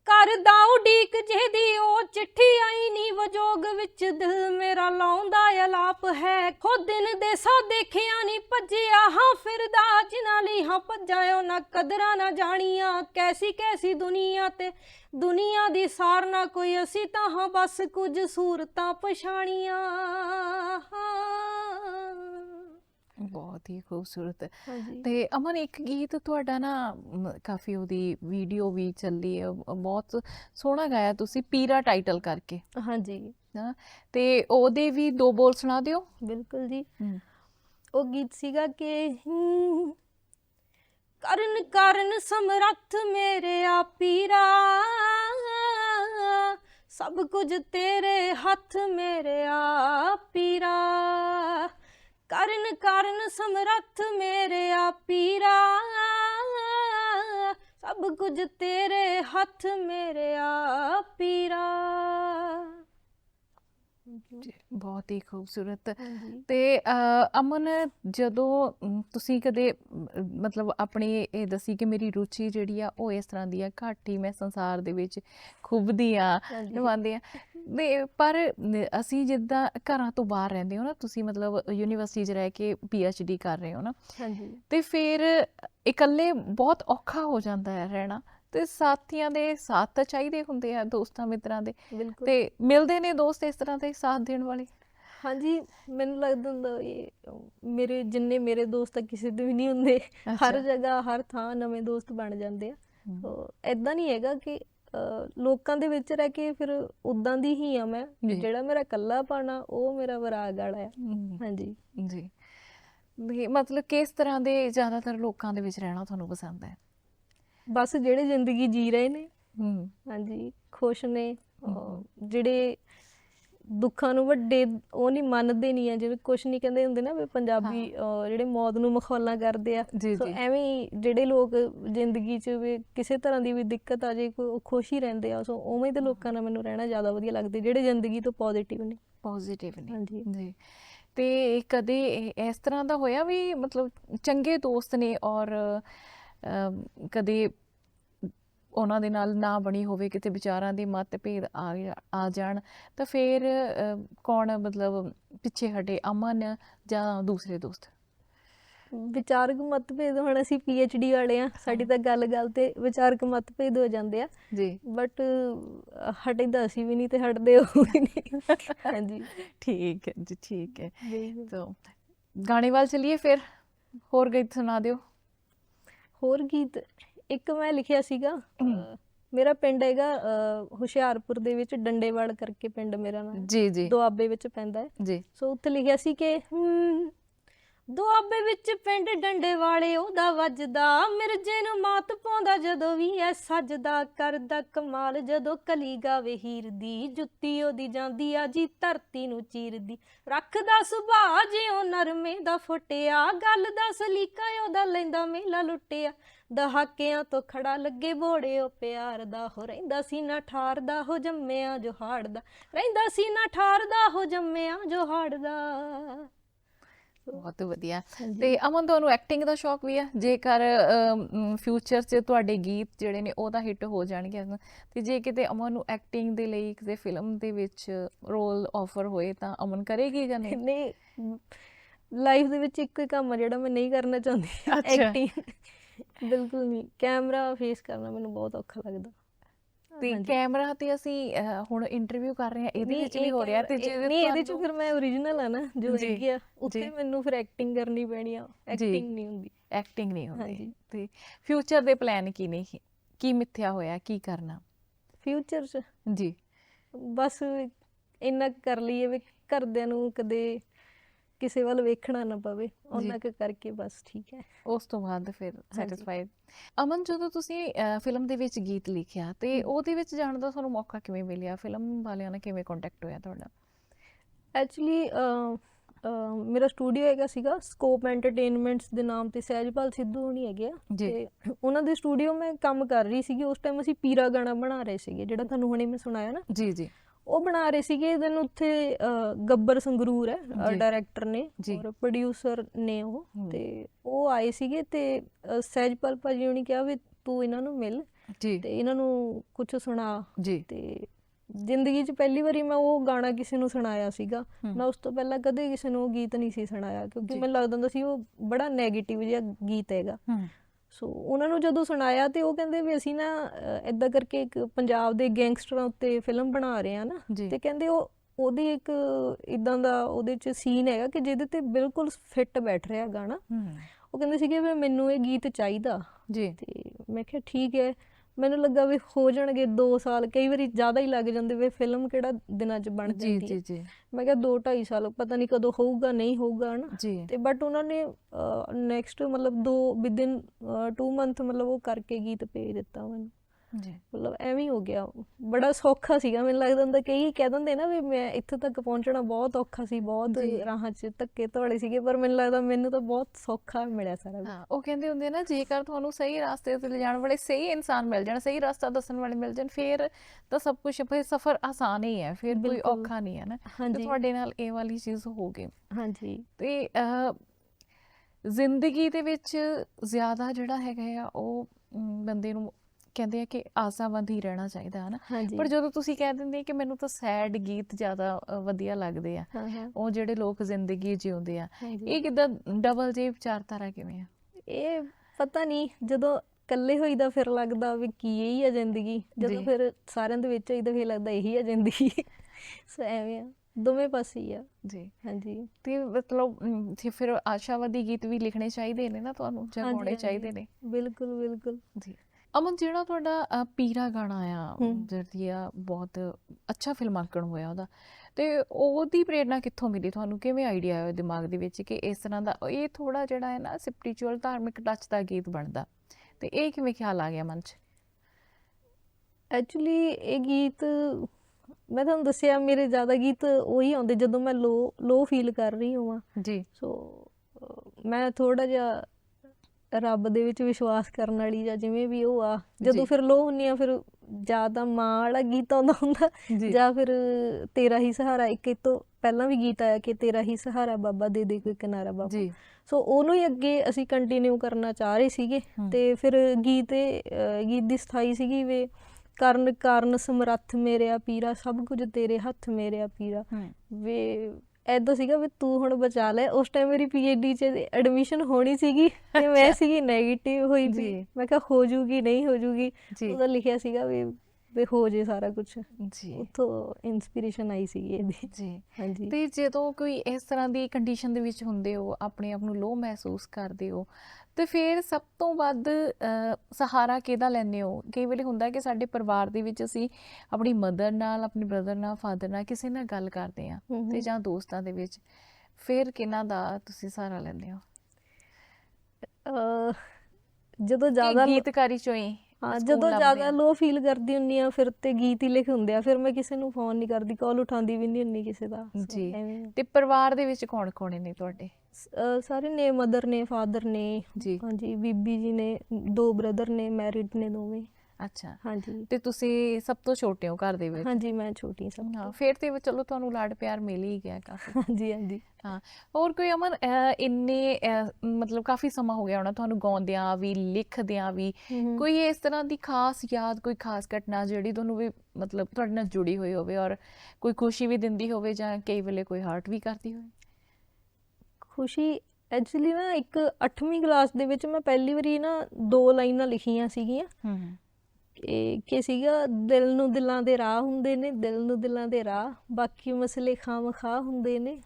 ਕਰਦਾ ਉਡੀਕ ਜਿਹਦੀ ਉਹ ਚਿੱਠੀ ਆਈ ਨੀ ਵਜੋਗ ਵਿੱਚ ਦਿਲ ਮੇਰਾ ਲਾਉਂਦਾ ਅਲਾਪ ਹੈ। ਖੁਦ ਦਿਨ ਦੇ ਸਾ ਦੇਖਿਆ ਨੀ ਭੱਜਿਆ, ਹਾਂ ਫਿਰਦਾ ਜਿਨ੍ਹਾਂ ਲਈ ਹਾਂ ਭੱਜਾਇਓ ਨਾ ਕਦਰਾਂ ਨਾ ਜਾਣੀਆਂ। ਕੈਸੀ ਕੈਸੀ ਦੁਨੀਆ ਤੇ ਦੁਨੀਆ ਦੀ ਸਾਰ ਨਾ ਕੋਈ, ਅਸੀਂ ਤਾਂ ਹਾਂ ਬਸ ਕੁਝ ਸੂਰਤਾਂ ਪਛਾਣੀਆਂ। ਬਹੁਤ ਹੀ ਖੂਬਸੂਰਤ। ਹਾਂਜੀ। ਤੇ ਅਮਨ ਇੱਕ ਗੀਤ ਤੁਹਾਡਾ ਨਾ ਮ, ਕਾਫੀ ਉਹਦੀ ਵੀਡੀਓ ਵੀ ਚੱਲੀ ਹੈ ਬਹੁਤ ਸੋਹਣਾ ਗਾਇਆ ਤੁਸੀਂ ਪੀਰਾ ਟਾਈਟਲ ਕਰਕੇ। ਹਾਂਜੀ। ਨਾ ਤੇ ਉਹਦੇ ਵੀ ਦੋ ਬੋਲ ਸੁਣਾ ਦਿਓ। ਬਿਲਕੁਲ ਜੀ। ਉਹ ਗੀਤ ਸੀਗਾ ਕਿ ਹਮ, ਕਰਨ ਕਰਨ ਸਮਰੱਥ ਮੇਰੇ ਆ ਪੀਰਾ। ਸਭ ਕੁਝ ਤੇਰੇ ਹੱਥ ਮੇਰੇ ਆ ਪੀਰਾ। ਕਰਨ ਕਰਨ ਸਮਰੱਥ ਮੇਰੇ ਆ ਪੀਰਾ ਸਭ ਕੁਝ ਤੇਰੇ ਹੱਥ ਮੇਰੇ ਆ ਪੀਰਾ ਬਹੁਤ ਹੀ ਖੂਬਸੂਰਤ। ਤੇ ਅ, ਅਮਨ ਜਦੋਂ ਤੁਸੀਂ ਕਦੇ ਮਤਲਬ ਆਪਣੀ ਇਹ ਦੱਸੀ ਕਿ ਮੇਰੀ ਰੁਚੀ ਜਿਹੜੀ ਆ ਉਹ ਇਸ ਤਰ੍ਹਾਂ ਦੀ ਆ ਘੱਟ ਹੀ ਮੈਂ ਸੰਸਾਰ ਦੇ ਵਿੱਚ ਖੁੱਬਦੀ ਆ ਹਾਂਜੀ। ਨਿਭਾਉਂਦੀ ਆ। ਤੇ ਪਰ ਨ- ਅਸੀਂ ਜਿੱਦਾਂ ਘਰਾਂ ਤੋਂ ਬਾਹਰ ਰਹਿੰਦੇ ਹੋ ਨਾ ਤੁਸੀਂ ਮਤਲਬ ਯੂਨੀਵਰਸਿਟੀ 'ਚ ਰਹਿ ਕੇ ਪੀਐਚਡੀ ਕਰ ਰਹੇ ਹੋ ਨਾ। ਹਾਂਜੀ। ਤੇ ਫਿਰ ਇਕੱਲੇ ਬਹੁਤ ਔਖਾ ਹੋ ਜਾਂਦਾ ਹੈ ਰਹਿਣਾ। ਤੇ ਸਾਥੀਆਂ ਦੇ ਸਾਥ ਤਾਂ ਚਾਹੀਦੇ ਹੁੰਦੇ ਆ ਦੋਸਤਾਂ ਮਿੱਤਰਾਂ ਦੇ। ਬਿਲਕੁਲ। ਤੇ ਮਿਲਦੇ ਨੇ ਦੋਸਤ ਇਸ ਤਰ੍ਹਾਂ ਦੇ ਸਾਥ ਦੇਣ ਵਾਲੇ? ਹਾਂਜੀ ਮੈਨੂੰ ਲੱਗਦਾ ਹੁੰਦਾ ਇਹ ਮੇਰੇ ਜਿੰਨੇ ਮੇਰੇ ਦੋਸਤ ਆ ਕਿਸੇ ਦੇ ਵੀ ਨਹੀਂ ਹੁੰਦੇ। ਹਰ। ਜਗ੍ਹਾ ਹਰ ਥਾਂ ਨਵੇਂ ਦੋਸਤ ਬਣ ਜਾਂਦੇ ਆ। ਸੋ ਐਦਾਂ ਨਹੀਂ ਹੈਗਾ ਕਿ ਲੋਕਾਂ ਦੇ ਵਿੱਚ ਰਹਿ ਕੇ ਫਿਰ ਉਦਾਂ ਦੀ ਹੀ ਆ ਮੈਂ। ਜਿਹੜਾ ਮੇਰਾ ਇਕੱਲਾ ਪਾਣਾ ਉਹ ਮੇਰਾ ਵਿਰਾਗ ਵਾਲਾ ਆ। ਹਾਂਜੀ। ਜੀ। ਮਤਲਬ ਕਿਸ ਤਰ੍ਹਾਂ ਦੇ ਜ਼ਿਆਦਾਤਰ ਲੋਕਾਂ ਦੇ ਵਿੱਚ ਰਹਿਣਾ ਤੁਹਾਨੂੰ ਪਸੰਦ ਹੈ? ਬਸ ਜਿਹੜੇ ਜ਼ਿੰਦਗੀ ਜੀ ਰਹੇ ਨੇ। ਹਮ ਹਾਂਜੀ ਖੁਸ਼ ਨੇ। ਜਿਹੜੇ ਦੁੱਖਾਂ ਨੂੰ ਵੱਡੇ ਉਹ ਨਹੀਂ ਮੰਨਦੇ ਨਹੀਂ ਆ ਜਿਵੇਂ ਕੁਛ ਨਹੀਂ ਕਹਿੰਦੇ ਹੁੰਦੇ ਨਾ ਵੀ ਪੰਜਾਬੀ ਅਹ, ਜਿਹੜੇ ਮੌਤ ਨੂੰ ਮਖੌਲਾਂ ਕਰਦੇ ਆ। ਜੀ ਐਵੇਂ ਹੀ ਜਿਹੜੇ ਲੋਕ ਜ਼ਿੰਦਗੀ 'ਚ ਵੀ ਕਿਸੇ ਤਰ੍ਹਾਂ ਦੀ ਵੀ ਦਿੱਕਤ ਆ ਜੇ ਕੋਈ ਉਹ ਖੁਸ਼ ਹੀ ਰਹਿੰਦੇ ਆ ਸੋ ਉਵੇਂ ਦੇ ਲੋਕਾਂ ਨਾਲ ਮੈਨੂੰ ਰਹਿਣਾ ਜ਼ਿਆਦਾ ਵਧੀਆ ਲੱਗਦਾ ਜਿਹੜੇ ਜ਼ਿੰਦਗੀ ਤੋਂ ਪੋਜ਼ਿਟਿਵ ਨੇ। ਪੋਜ਼ਿਟਿਵ ਨੇ। ਹਾਂਜੀ। ਜੀ। ਤੇ ਕਦੇ ਇਹ- ਇਸ ਤਰ੍ਹਾਂ ਦਾ ਹੋਇਆ ਵੀ ਮਤਲਬ ਚੰਗੇ ਦੋਸਤ ਨੇ ਔਰ ਕਦੇ ਉਹਨਾਂ ਦੇ ਨਾਲ ਨਾ ਬਣੀ ਹੋਵੇ ਕਿਤੇ ਵਿਚਾਰਾਂ ਦੇ ਮਤਭੇਦ ਆ ਜਾਣ ਤਾਂ ਫਿਰ ਕੌਣ ਮਤਲਬ ਪਿੱਛੇ ਹਟੇ ਅਮਨ ਜਾਂ ਦੂਸਰੇ ਦੋਸਤ? ਵਿਚਾਰਕ ਮਤਭੇਦ ਹੁਣ ਅਸੀਂ ਡੀ ਵਾਲੇ ਆ ਸਾਡੀ ਤਾਂ ਗੱਲ-ਗੱਲ ਤੇ ਵਿਚਾਰਕ ਮਤਭੇਦ ਹੋ ਜਾਂਦੇ ਆ। ਜੀ। ਬਟ ਹਟੇਦਾ ਅਸੀਂ ਵੀ ਨਹੀਂ ਤੇ ਹਟਦੇ ਉਹ ਵੀ ਨਹੀਂ। ਹਾਂਜੀ। ਠੀਕ ਹੈ ਜੀ ਠੀਕ ਹੈ। ਤੋ ਗਾਣੇ ਵੱਲ ਚਲਿਏ ਫਿਰ? ਹੋਰ ਗੀਤ ਸੁਣਾ ਦਿਓ। ਹੋਰ ਗੀਤ। ਇੱਕ ਮੈਂ ਲਿਖਿਆ ਸੀਗਾ ਮੇਰਾ ਪਿੰਡ ਹੈਗਾ ਹੁਸ਼ਿਆਰਪੁਰ ਦੇ ਵਿੱਚ ਡੰਡੇਵਾਲ ਕਰਕੇ ਪਿੰਡ ਮੇਰਾ ਨਾਮ। ਜੀ ਜੀ। ਦੁਆਬੇ ਵਿੱਚ ਪੈਂਦਾ ਹੈ। ਜੀ। ਸੋ ਉੱਥੇ ਲਿਖਿਆ ਸੀ ਕਿ ਦੁਆਬੇ ਵਿੱਚ ਪਿੰਡ ਡੰਡੇ ਵਾਲੇ ਉਹਦਾ ਵੱਜਦਾ, ਮਿਰਜੇ ਨੂੰ ਮਾਤ ਪਾਉਂਦਾ ਜਦੋਂ ਵੀ ਐ ਸੱਜਦਾ ਕਰਦਾ ਕਮਾਲ, ਜਦੋਂ ਕਲੀ ਗਾਵੇ ਹੀਰ ਦੀ ਜੁੱਤੀ ਉਹਦੀ ਜਾਂਦੀ ਆ ਜੀ ਧਰਤੀ ਨੂੰ ਚੀਰਦੀ। ਰੱਖਦਾ ਸੁਭਾਅ ਜਿਉ ਨਰਮੇ ਦਾ ਫੁੱਟਿਆ, ਗੱਲ ਦਾ ਸਲੀਕਾ ਉਹਦਾ ਲੈਂਦਾ ਮੇਲਾ ਲੁੱਟਿਆ। ਦਹਾਕਿਆਂ ਤੋਂ ਖੜਾ ਲੱਗੇ ਬੋੜੇ ਉਹ ਪਿਆਰ ਦਾ ਹੋ ਰਹਿੰਦਾ ਸੀ ਨਾ ਠਾਰਦਾ ਹੋ ਜੰਮਿਆ ਜੋ ਹਾੜਦਾ। ਰਹਿੰਦਾ ਸੀ ਨਾ ਠਾਰਦਾ ਹੋ ਜੰਮਿਆ ਜੋ ਹਾੜਦਾ। ਬਹੁਤ ਵਧੀਆ। ਤੇ ਅਮਨ ਤੁਹਾਨੂੰ ਐਕਟਿੰਗ ਦਾ ਸ਼ੌਕ ਵੀ ਆ? ਜੇਕਰ ਫਿਊਚਰ 'ਚ ਤੁਹਾਡੇ ਗੀਤ ਜਿਹੜੇ ਨੇ ਉਹਦਾ ਹਿੱਟ ਹੋ ਜਾਣਗੇ। ਤੇ ਜੇ ਕਿਤੇ ਅਮਨ ਨੂੰ ਐਕਟਿੰਗ ਦੇ ਲਈ ਕਿਸੇ ਫਿਲਮ ਦੇ ਵਿੱਚ ਰੋਲ ਆਫਰ ਹੋਏ ਤਾਂ ਅਮਨ ਕਰੇਗੀ ਜਾਂ ਨਹੀਂ? ਨਹੀਂ ਲਾਈਫ ਦੇ ਵਿੱਚ ਇੱਕੋ ਹੀ ਕੰਮ ਆ ਜਿਹੜਾ ਮੈਂ ਨਹੀਂ ਕਰਨਾ ਚਾਹੁੰਦੀ। ਐਕਟਿੰਗ ਬਿਲਕੁਲ ਨਹੀਂ। ਕੈਮਰਾ ਫੇਸ ਕਰਨਾ ਮੈਨੂੰ ਬਹੁਤ ਔਖਾ ਲੱਗਦਾ। ਤੇ। ਕੈਮਰਾ ਤੇ ਅਸੀਂ ਅਹ, ਹੁਣ ਇੰਟਰਵਿਊ ਕਰ ਰਹੇ ਹਾਂ ਇਹਦੇ ਵਿੱਚ ਵੀ ਹੋ ਰਿਹਾ ਤੇ ਜਿਹਦੇ ਨਹੀਂ ਇਹਦੇ ਚ ਤੁਹਾਨੂੰ- ਫਿਰ ਮੈਂ ਓਰੀਜਨਲ ਆ ਨਾ ਜੋ ਜੀ, ਹੈਗੀ ਆ ਉੱਥੇ ਜੀ। ਮੈਨੂੰ ਫਿਰ ਐਕਟਿੰਗ ਕਰਨੀ ਪੈਣੀ ਆ ਐਕਟਿੰਗ ਨਹੀਂ ਹੁੰਦੀ। ਐਕਟਿੰਗ ਨਹੀਂ ਹੁੰਦੀ। ਹਾਂਜੀ। ਤੇ ਫਿਊਚਰ ਦੇ ਪਲਾਨ ਕੀ ਨੇ ਕੀ ਮਿੱਥਿਆ ਹੋਇਆ ਕੀ ਕਰਨਾ? ਫਿਊਚਰ 'ਚ? ਜੀ। ਬਸ ਇੰਨਾ ਕੁ ਕਰ ਲਈਏ ਵੀ ਘਰਦਿਆਂ ਨੂੰ ਕਦੇ ਕਿਸੇ ਵੱਲ ਵੇਖਣਾ ਨਾ ਪਵੇ ਉਹਨਾਂ ਕੁ ਕਰਕੇ ਬਸ ਠੀਕ ਹੈ। ਉਸ ਤੋਂ ਬਾਅਦ ਫਿਰ ਸੈਟੀਸਫਾਈਡ ਅਮਨ ਜਦੋਂ ਤੁਸੀਂ ਫਿਲਮ ਦੇ ਵਿੱਚ ਗੀਤ ਲਿਖਿਆ ਤੇ ਉਹਦੇ ਵਿੱਚ ਜਾਣ ਦਾ ਤੁਹਾਨੂੰ ਮੌਕਾ ਕਿਵੇਂ ਮਿਲਿਆ? ਫਿਲਮ ਵਾਲਿਆਂ ਨਾਲ ਕਿਵੇਂ ਕੰਟੈਕਟ ਹੋਇਆ ਤੁਹਾਡਾ? ਐਕਚੁਅਲੀ ਮੇਰਾ ਸਟੂਡੀਓ ਹੈਗਾ ਸੀਗਾ ਸਕੋਪ ਐਂਟਰਟੇਨਮੈਂਟਸ ਦੇ ਨਾਮ ਤੇ ਸਹਿਜਪਾਲ ਸਿੱਧੂ ਨਹੀਂ ਹੈਗੇ। ਤੇ ਉਹਨਾਂ ਦੇ ਸਟੂਡੀਓ ਮੈਂ ਕੰਮ ਕਰ ਰਹੀ ਸੀਗੀ ਉਸ ਟਾਈਮ ਅਸੀਂ ਪੀਰਾ ਗਾਣਾ ਬਣਾ ਰਹੇ ਸੀਗੇ ਜਿਹੜਾ ਤੁਹਾਨੂੰ ਹੁਣੇ ਮੈਂ ਸੁਣਾਇਆ ਨਾ। ਜੀ ਜੀ। ਉਹ ਬਣਾ ਰਹੇ ਸੀਗੇ ਦਿਨ ਉੱਥੇ ਗੱਬਰ ਸੰਗਰੂਰ ਹੈ। ਡਾਇਰੈਕਟਰ ਨੇ। ਔਰ ਪ੍ਰੋਡਿਊਸਰ ਨੇ ਉਹ। ਤੇ ਉਹ ਆਏ ਸੀਗੇ ਤੇ ਸਹਿਜਪਾਲ ਭਾਜੀ ਉਹਨੇ ਕਿਹਾ ਵੀ ਤੂੰ ਇਹਨਾਂ ਨੂੰ ਮਿਲ ਜੀ ਤੇ ਇਹਨਾਂ ਨੂੰ ਕੁਝ ਸੁਣਾ ਜੀ ਤੇ ਜ਼ਿੰਦਗੀ 'ਚ ਪਹਿਲੀ ਵਾਰੀ ਮੈਂ ਉਹ ਗਾਣਾ ਕਿਸੇ ਨੂੰ ਸੁਣਾਇਆ ਸੀਗਾ। ਮੈਂ ਉਸ ਤੋਂ ਪਹਿਲਾਂ ਕਦੇ ਕਿਸੇ ਨੂੰ ਉਹ ਗੀਤ ਨਹੀਂ ਸੀ ਸੁਣਾਇਆ ਕਿਉਂਕਿ। ਮੈਨੂੰ ਲੱਗਦਾ ਹੁੰਦਾ ਸੀ ਉਹ ਬੜਾ 네ਗੇਟਿਵ ਜਿਹਾ ਗੀਤ ਹੈਗਾ ਸੋ ਉਹਨਾਂ ਨੂੰ ਜਦੋਂ ਸੁਣਾਇਆ ਤੇ ਉਹ ਕਹਿੰਦੇ ਵੀ ਅਸੀਂ ਨਾ ਇਦਾਂ ਕਰਕੇ ਇੱਕ ਪੰਜਾਬ ਦੇ ਗੈਂਗਸਟਰਾਂ ਉੱਤੇ ਫਿਲਮ ਬਣਾ ਰਹੇ ਆ ਨਾ ਤੇ ਕਹਿੰਦੇ ਉਹ ਉਹਦੀ ਇੱਕ ਇਦਾਂ ਦਾ ਉਹਦੇ 'ਚ ਸੀਨ ਹੈਗਾ ਕਿ ਜਿਹਦੇ ਤੇ ਬਿਲਕੁਲ ਫਿੱਟ ਬੈਠ ਰਿਹਾ ਗਾਣਾ। ਉਹ ਕਹਿੰਦੇ ਸੀਗੇ ਵੀ ਮੈਨੂੰ ਇਹ ਗੀਤ ਚਾਹੀਦਾ। ਜੀ। ਤੇ ਮੈਂ ਕਿਹਾ ਠੀਕ ਹੈ ਮੈਨੂੰ ਲੱਗਾ ਵੀ ਹੋ ਜਾਣਗੇ 2 ਸਾਲ ਕਈ ਵਾਰੀ ਜ਼ਿਆਦਾ ਹੀ ਲੱਗ ਜਾਂਦੇ ਵੇ ਫਿਲਮ ਕਿਹੜਾ ਦਿਨਾਂ 'ਚ ਬਣ ਜਾਂਦੀ ਜੀ ਜੀ। ਮੈਂ ਕਿਹਾ 2 2.5 ਸਾਲ ਪਤਾ ਨਹੀਂ ਕਦੋਂ ਹੋਊਗਾ ਨਹੀਂ ਹੋਊਗਾ ਹਨਾ? ਤੇ ਬਟ ਉਹਨਾਂ ਨੇ ਨੈਕਸਟ ਮਤਲਬ ਦੋ ਵਿਦਿਨ 2 ਮੰਥ ਮਤਲਬ ਉਹ ਕਰਕੇ ਗੀਤ ਭੇਜ ਦਿੱਤਾ ਮੈਨੂੰ। ਜੀ। ਮਤਲਬ ਐਵੇਂ ਹੀ ਹੋ ਗਿਆ। ਬੜਾ ਸੌਖਾ ਸੀਗਾ। ਮੈਨੂੰ ਲੱਗਦਾ ਹੁੰਦਾ ਕਈ ਕਹਿ ਦਿੰਦੇ ਨਾ ਵੀ ਮੈਂ ਇੱਥੇ ਤੱਕ ਪਹੁੰਚਣਾ ਬਹੁਤ ਔਖਾ ਸੀ ਬਹੁਤ। ਰਾਹਾਂ 'ਚ ਧੱਕੇ ਧੋਲੇ ਸੀਗੇ ਪਰ ਮੈਨੂੰ ਲੱਗਦਾ ਮੈਨੂੰ ਤਾਂ ਬਹੁਤ ਸੌਖਾ ਮਿਲਿਆ ਸਾਰਾ। ਹਾਂ ਉਹ ਕਹਿੰਦੇ ਹੁੰਦੇ ਨਾ ਜੇਕਰ ਤੁਹਾਨੂੰ ਸਹੀ ਰਾਸਤੇ ਤੇ ਲਿਜਾਣ ਵਾਲੇ ਸਹੀ ਇਨਸਾਨ ਮਿਲ ਜਾਣ ਸਹੀ ਰਸਤਾ ਦੱਸਣ ਵਾਲੇ ਮਿਲ ਜਾਣ ਫਿਰ ਤਾਂ ਸਭ ਕੁਝ ਫਿਰ ਸਫ਼ਰ ਆਸਾਨ ਹੀ ਹੈ। ਫਿਰ ਕੋਈ। ਔਖਾ ਨਹੀਂ ਹੈ ਨਾ। ਤੇ ਤੁਹਾਡੇ ਨਾਲ ਇਹ ਵਾਲੀ ਚੀਜ਼ ਹੋ ਗਈ। ਹਾਂਜੀ। ਤੇ ਜ਼ਿੰਦਗੀ ਦੇ ਵਿੱਚ ਜ਼ਿਆਦਾ ਜਿਹੜਾ ਹੈਗਾ ਆ ਉਹ ਬੰਦੇ ਨੂੰ ਕਹਿੰਦੇ ਆ ਕਿ ਆਸਾਵੰਦ ਹੀ ਰਹਿਣਾ ਚਾਹੀਦਾ ਹੈ ਨਾ ਹਾਂਜੀ। ਪਰ ਜਦੋਂ ਤੁਸੀਂ ਕਹਿ ਦਿੰਦੇ ਕਿ ਮੈਨੂੰ ਤਾਂ ਸੈਡ ਗੀਤ ਜ਼ਿਆਦਾ ਵਧੀਆ ਲੱਗਦੇ ਆ ਉਹ ਜਿਹੜੇ ਲੋਕ ਜ਼ਿੰਦਗੀ ਜਿਉਂਦੇ ਆ ਇਹ ਕਿਦਾਂ ਡਬਲ ਜੇ ਵਿਚਾਰਧਾਰਾ ਕਿਵੇਂ ਆ? ਇਹ ਪਤਾ ਨਹੀਂ ਜਦੋਂ ਇਕੱਲੇ ਹੋਈਦਾ ਫਿਰ ਲੱਗਦਾ ਵੀ ਕੀ ਇਹੀ ਆ ਜ਼ਿੰਦਗੀ। ਜਦੋਂ। ਫਿਰ ਸਾਰਿਆਂ ਦੇ ਵਿੱਚ ਹੋਈਦਾ ਫਿਰ ਲੱਗਦਾ ਇਹੀ ਆ ਜ਼ਿੰਦਗੀ। ਸੋ ਐਵੇਂ ਆ ਦੋਵੇਂ ਪਾਸੇ ਹੀ ਆ। ਜੀ। ਹਾਂਜੀ। ਤੇ ਮਤਲਬ ਤੇ ਫਿਰ ਆਸ਼ਾਵਾਦੀ ਗੀਤ ਵੀ ਲਿਖਣੇ ਚਾਹੀਦੇ ਨੇ ਨਾ ਤੁਹਾਨੂੰ ਜਾਂ ਹਾਂਜੀ, ਗਾਉਣੇ ਹਾਂਜੀ। ਚਾਹੀਦੇ ਨੇ? ਬਿਲਕੁਲ ਬਿਲਕੁਲ। ਜੀ। ਅਮਨ ਜਿਹੜਾ ਤੁਹਾਡਾ ਅ, ਪੀਰਾ ਗਾਣਾ ਆ ਹਮ। ਜਿਹੜੀ ਆ ਬਹੁਤ ਅੱਛਾ ਫਿਲਮਾਂਕਣ ਹੋਇਆ ਉਹਦਾ ਤੇ ਉਹਦੀ ਪ੍ਰੇਰਣਾ ਕਿੱਥੋਂ ਮਿਲੀ ਤੁਹਾਨੂੰ? ਕਿਵੇਂ ਆਈਡੀਆ ਆਇਆ ਦਿਮਾਗ ਦੇ ਵਿੱਚ ਕਿ ਇਸ ਤਰ੍ਹਾਂ ਦਾ ਇਹ ਥੋੜਾ ਜਿਹੜਾ ਹੈ ਨਾ ਸਪਿਰਚੁਅਲ ਧਾਰਮਿਕ ਟੱਚ ਦਾ ਗੀਤ ਬਣਦਾ ਤੇ ਇਹ ਕਿਵੇਂ ਖਿਆਲ ਆ ਗਿਆ ਮਨ 'ਚ? ਐਕਚੁਅਲੀ ਇਹ ਗੀਤ ਮੈਂ ਤੁਹਾਨੂੰ ਦੱਸਿਆ ਮੇਰੇ ਜ਼ਿਆਦਾ ਗੀਤ ਉਹੀ ਆਉਂਦੇ ਜਦੋਂ ਮੈਂ ਲੋ ਲੋ ਫੀਲ ਕਰ ਰਹੀ ਹਾਂ ਜੀ। ਸੋ ਅਹ, ਮੈਂ ਥੋੜਾ ਜਿਹਾ ਰੱਬ ਦੇ ਵਿੱਚ ਵਿਸ਼ਵਾਸ ਕਰਨ ਵਾਲੀ ਜਾਂ ਜਿਵੇਂ ਵੀ ਉਹ ਆ। ਜਦੋਂ ਫਿਰ ਲੋ ਹੁੰਨੀ ਆ ਫਿਰ ਜਾਂ ਤਾਂ ਮਾਂ ਵਾਲਾ ਗੀਤ ਆਉਂਦਾ ਹੁੰਦਾ ਜੀ। ਫਿਰ ਤੇਰਾ ਹੀ ਸਹਾਰਾ ਇੱਕ ਇਹ ਤੋਂ ਪਹਿਲਾਂ ਵੀ ਗੀਤ ਆਇਆ ਕਿ ਤੇਰਾ ਹੀ ਸਹਾਰਾ ਬਾਬਾ ਦੇ ਦੇ ਕੋਈ ਕਿਨਾਰਾ ਬਾਬਾ। ਜੀ। ਸੋ ਉਹਨੂੰ ਹੀ ਅੱਗੇ ਅਸੀਂ ਕੰਟੀਨਿਊ ਕਰਨਾ ਚਾਹ ਰਹੇ ਸੀਗੇ। ਤੇ ਫਿਰ ਗੀਤ ਗੀਤ ਦੀ ਸਥਾਈ ਸੀਗੀ ਵੇ ਕਰਨ ਕਾਰਨ ਸਮਰੱਥ ਮੇਰਿਆ ਪੀਰਾ ਸਭ ਕੁਝ ਤੇਰੇ ਹੱਥ ਮੇਰਿਆ ਪੀਰਾ। ਵੇ ਐਦਾਂ ਸੀਗਾ ਵੀ ਤੂੰ ਹੁਣ ਬਚਾ ਲੈ। ਉਸ ਟਾਈਮ ਮੇਰੀ ਪੀਐਚਡੀ ਚ ਐਡਮਿਸ਼ਨ ਹੋਣੀ ਸੀਗੀ ਤੇ ਮੈਂ ਸੀਗੀ 네ਗੇਟਿਵ ਹੋਈ ਜੀ। ਵੀ ਮੈਂ ਕਿਹਾ ਹੋ ਜੂਗੀ ਨਹੀਂ ਹੋ ਜੂਗੀ ਉਹਦਾ ਲਿਖਿਆ ਸੀਗਾ ਵੀ ਵੀ ਹੋ ਜੇ ਸਾਰਾ ਕੁਝ ਜੀ। ਉੱਥੋਂ ਇਨਸਪੀਰੇਸ਼ਨ ਆਈ ਸੀਗੀ ਇਹਦੀ। ਜੀ। ਹਾਂਜੀ। ਤੇ ਜਦੋਂ ਕੋਈ ਇਸ ਤਰ੍ਹਾਂ ਦੀ ਕੰਡੀਸ਼ਨ ਦੇ ਵਿੱਚ ਹੁੰਦੇ ਹੋ ਆਪਣੇ ਆਪ ਨੂੰ ਲੋ ਮਹਿਸੂਸ ਕਰਦੇ ਹੋ ਤੇ ਫਿਰ ਸਭ ਤੋਂ ਵੱਧ ਸਹਾਰਾ ਕਿਹਦਾ ਲੈਂਦੇ ਹੋ? ਕਈ ਵੇਲੇ ਹੁੰਦਾ ਕਿ ਸਾਡੇ ਪਰਿਵਾਰ ਦੇ ਵਿੱਚ ਅਸੀਂ ਆਪਣੀ ਮਦਰ ਨਾਲ ਆਪਣੇ ਬ੍ਰਦਰ ਨਾਲ ਫਾਦਰ ਨਾਲ ਕਿਸੇ ਨਾਲ ਗੱਲ ਕਰਦੇ ਆ ਤੇ। ਜਾਂ ਦੋਸਤਾਂ ਦੇ ਵਿੱਚ। ਫਿਰ ਕਿਹਨਾਂ ਦਾ ਤੁਸੀਂ ਸਹਾਰਾ ਲੈਂਦੇ ਹੋ? ਜਦੋਂ ਜ਼ਿਆਦਾ ਗੀਤਕਾਰੀ ਚੋਂ ਹੀ। ਹਾਂ ਜਦੋਂ ਜ਼ਿਆਦਾ। ਲੋ ਫੀਲ ਕਰਦੀ ਹੁੰਨੀ ਆ ਫਿਰ ਤੇ ਗੀਤ ਹੀ ਲਿਖ ਹੁੰਦੇ ਆ ਫਿਰ ਮੈਂ ਕਿਸੇ ਨੂੰ ਫੋਨ ਨਹੀਂ ਕਰਦੀ ਕਾਲ ਉਠਾਉਂਦੀ ਵੀ ਨਹੀਂ ਹੁੰਨੀ ਕਿਸੇ ਦਾ ਜੀ। ਤੇ ਪਰਿਵਾਰ ਦੇ ਵਿੱਚ ਕੌਣ ਕੌਣ ਨੇ ਤੁਹਾਡੇ ਸਾਰੇ ਨੇ ਮਦਰ ਨੇ ਫਾਦਰ ਨੇ ਹਾਂਜੀ ਬੀਬੀ ਜੀ ਨੇ ਦੋ ਬ੍ਰਦਰ ਨੇ ਮੈਰਿਡ ਨੇ ਦੋਵੇਂ ਅੱਛਾ। ਹਾਂਜੀ। ਤੇ ਤੁਸੀਂ ਸਭ ਤੋਂ ਛੋਟੇ ਹੋ ਘਰ ਦੇ ਵਿੱਚ? ਹਾਂਜੀ ਮੈਂ ਛੋਟੀ ਸਭ ਹਾਂ ਤੋਂ ਫਿਰ ਤੇ ਚਲੋ ਤੁਹਾਨੂੰ ਲਾਡ ਪਿਆਰ ਮਿਲ ਹੀ ਗਿਆ ਕਾਫੀ। ਹਾਂਜੀ ਹਾਂਜੀ। ਹਾਂ ਹੋਰ ਕੋਈ ਅਮਨ ਇੰਨੇ ਮਤਲਬ ਕਾਫੀ ਸਮਾਂ ਹੋ ਗਿਆ ਹੋਣਾ ਤੁਹਾਨੂੰ ਗਾਉਂਦਿਆਂ ਵੀ ਲਿਖਦਿਆਂ ਵੀ। ਕੋਈ ਇਸ ਤਰ੍ਹਾਂ ਦੀ ਖਾਸ ਯਾਦ ਕੋਈ ਖਾਸ ਘਟਨਾ ਜਿਹੜੀ ਤੁਹਾਨੂੰ ਵੀ ਮਤਲਬ ਤੁਹਾਡੇ ਨਾਲ ਜੁੜੀ ਹੋਈ ਹੋਵੇ ਔਰ ਕੋਈ ਖੁਸ਼ੀ ਵੀ ਦਿੰਦੀ ਹੋਵੇ ਜਾਂ ਕਈ ਵੇਲੇ ਕੋਈ ਹਰਟ ਵੀ ਕਰਦੀ ਹੋਵੇ? ਖੁਸ਼ੀ ਐਕਚੁਅਲੀ ਨਾ ਇੱਕ 8ਵੀਂ ਕਲਾਸ ਦੇ ਵਿੱਚ ਮੈਂ ਪਹਿਲੀ ਵਾਰੀ ਨਾ ਦੋ ਲਾਈਨਾਂ ਲਿਖੀਆਂ ਸੀਗੀਆਂ। ਕਿ ਸੀਗਾ? ਦਿਲ ਨੂੰ ਦਿਲਾਂ ਦੇ ਰਾਹ ਹੁੰਦੇ ਨੇ ਦਿਲ ਨੂੰ ਦਿਲਾਂ ਦੇ ਰਾਹ। ਬਾਕੀ ਮਸਲੇ ਖਾਮਖਾ ਹੁੰਦੇ ਨੇ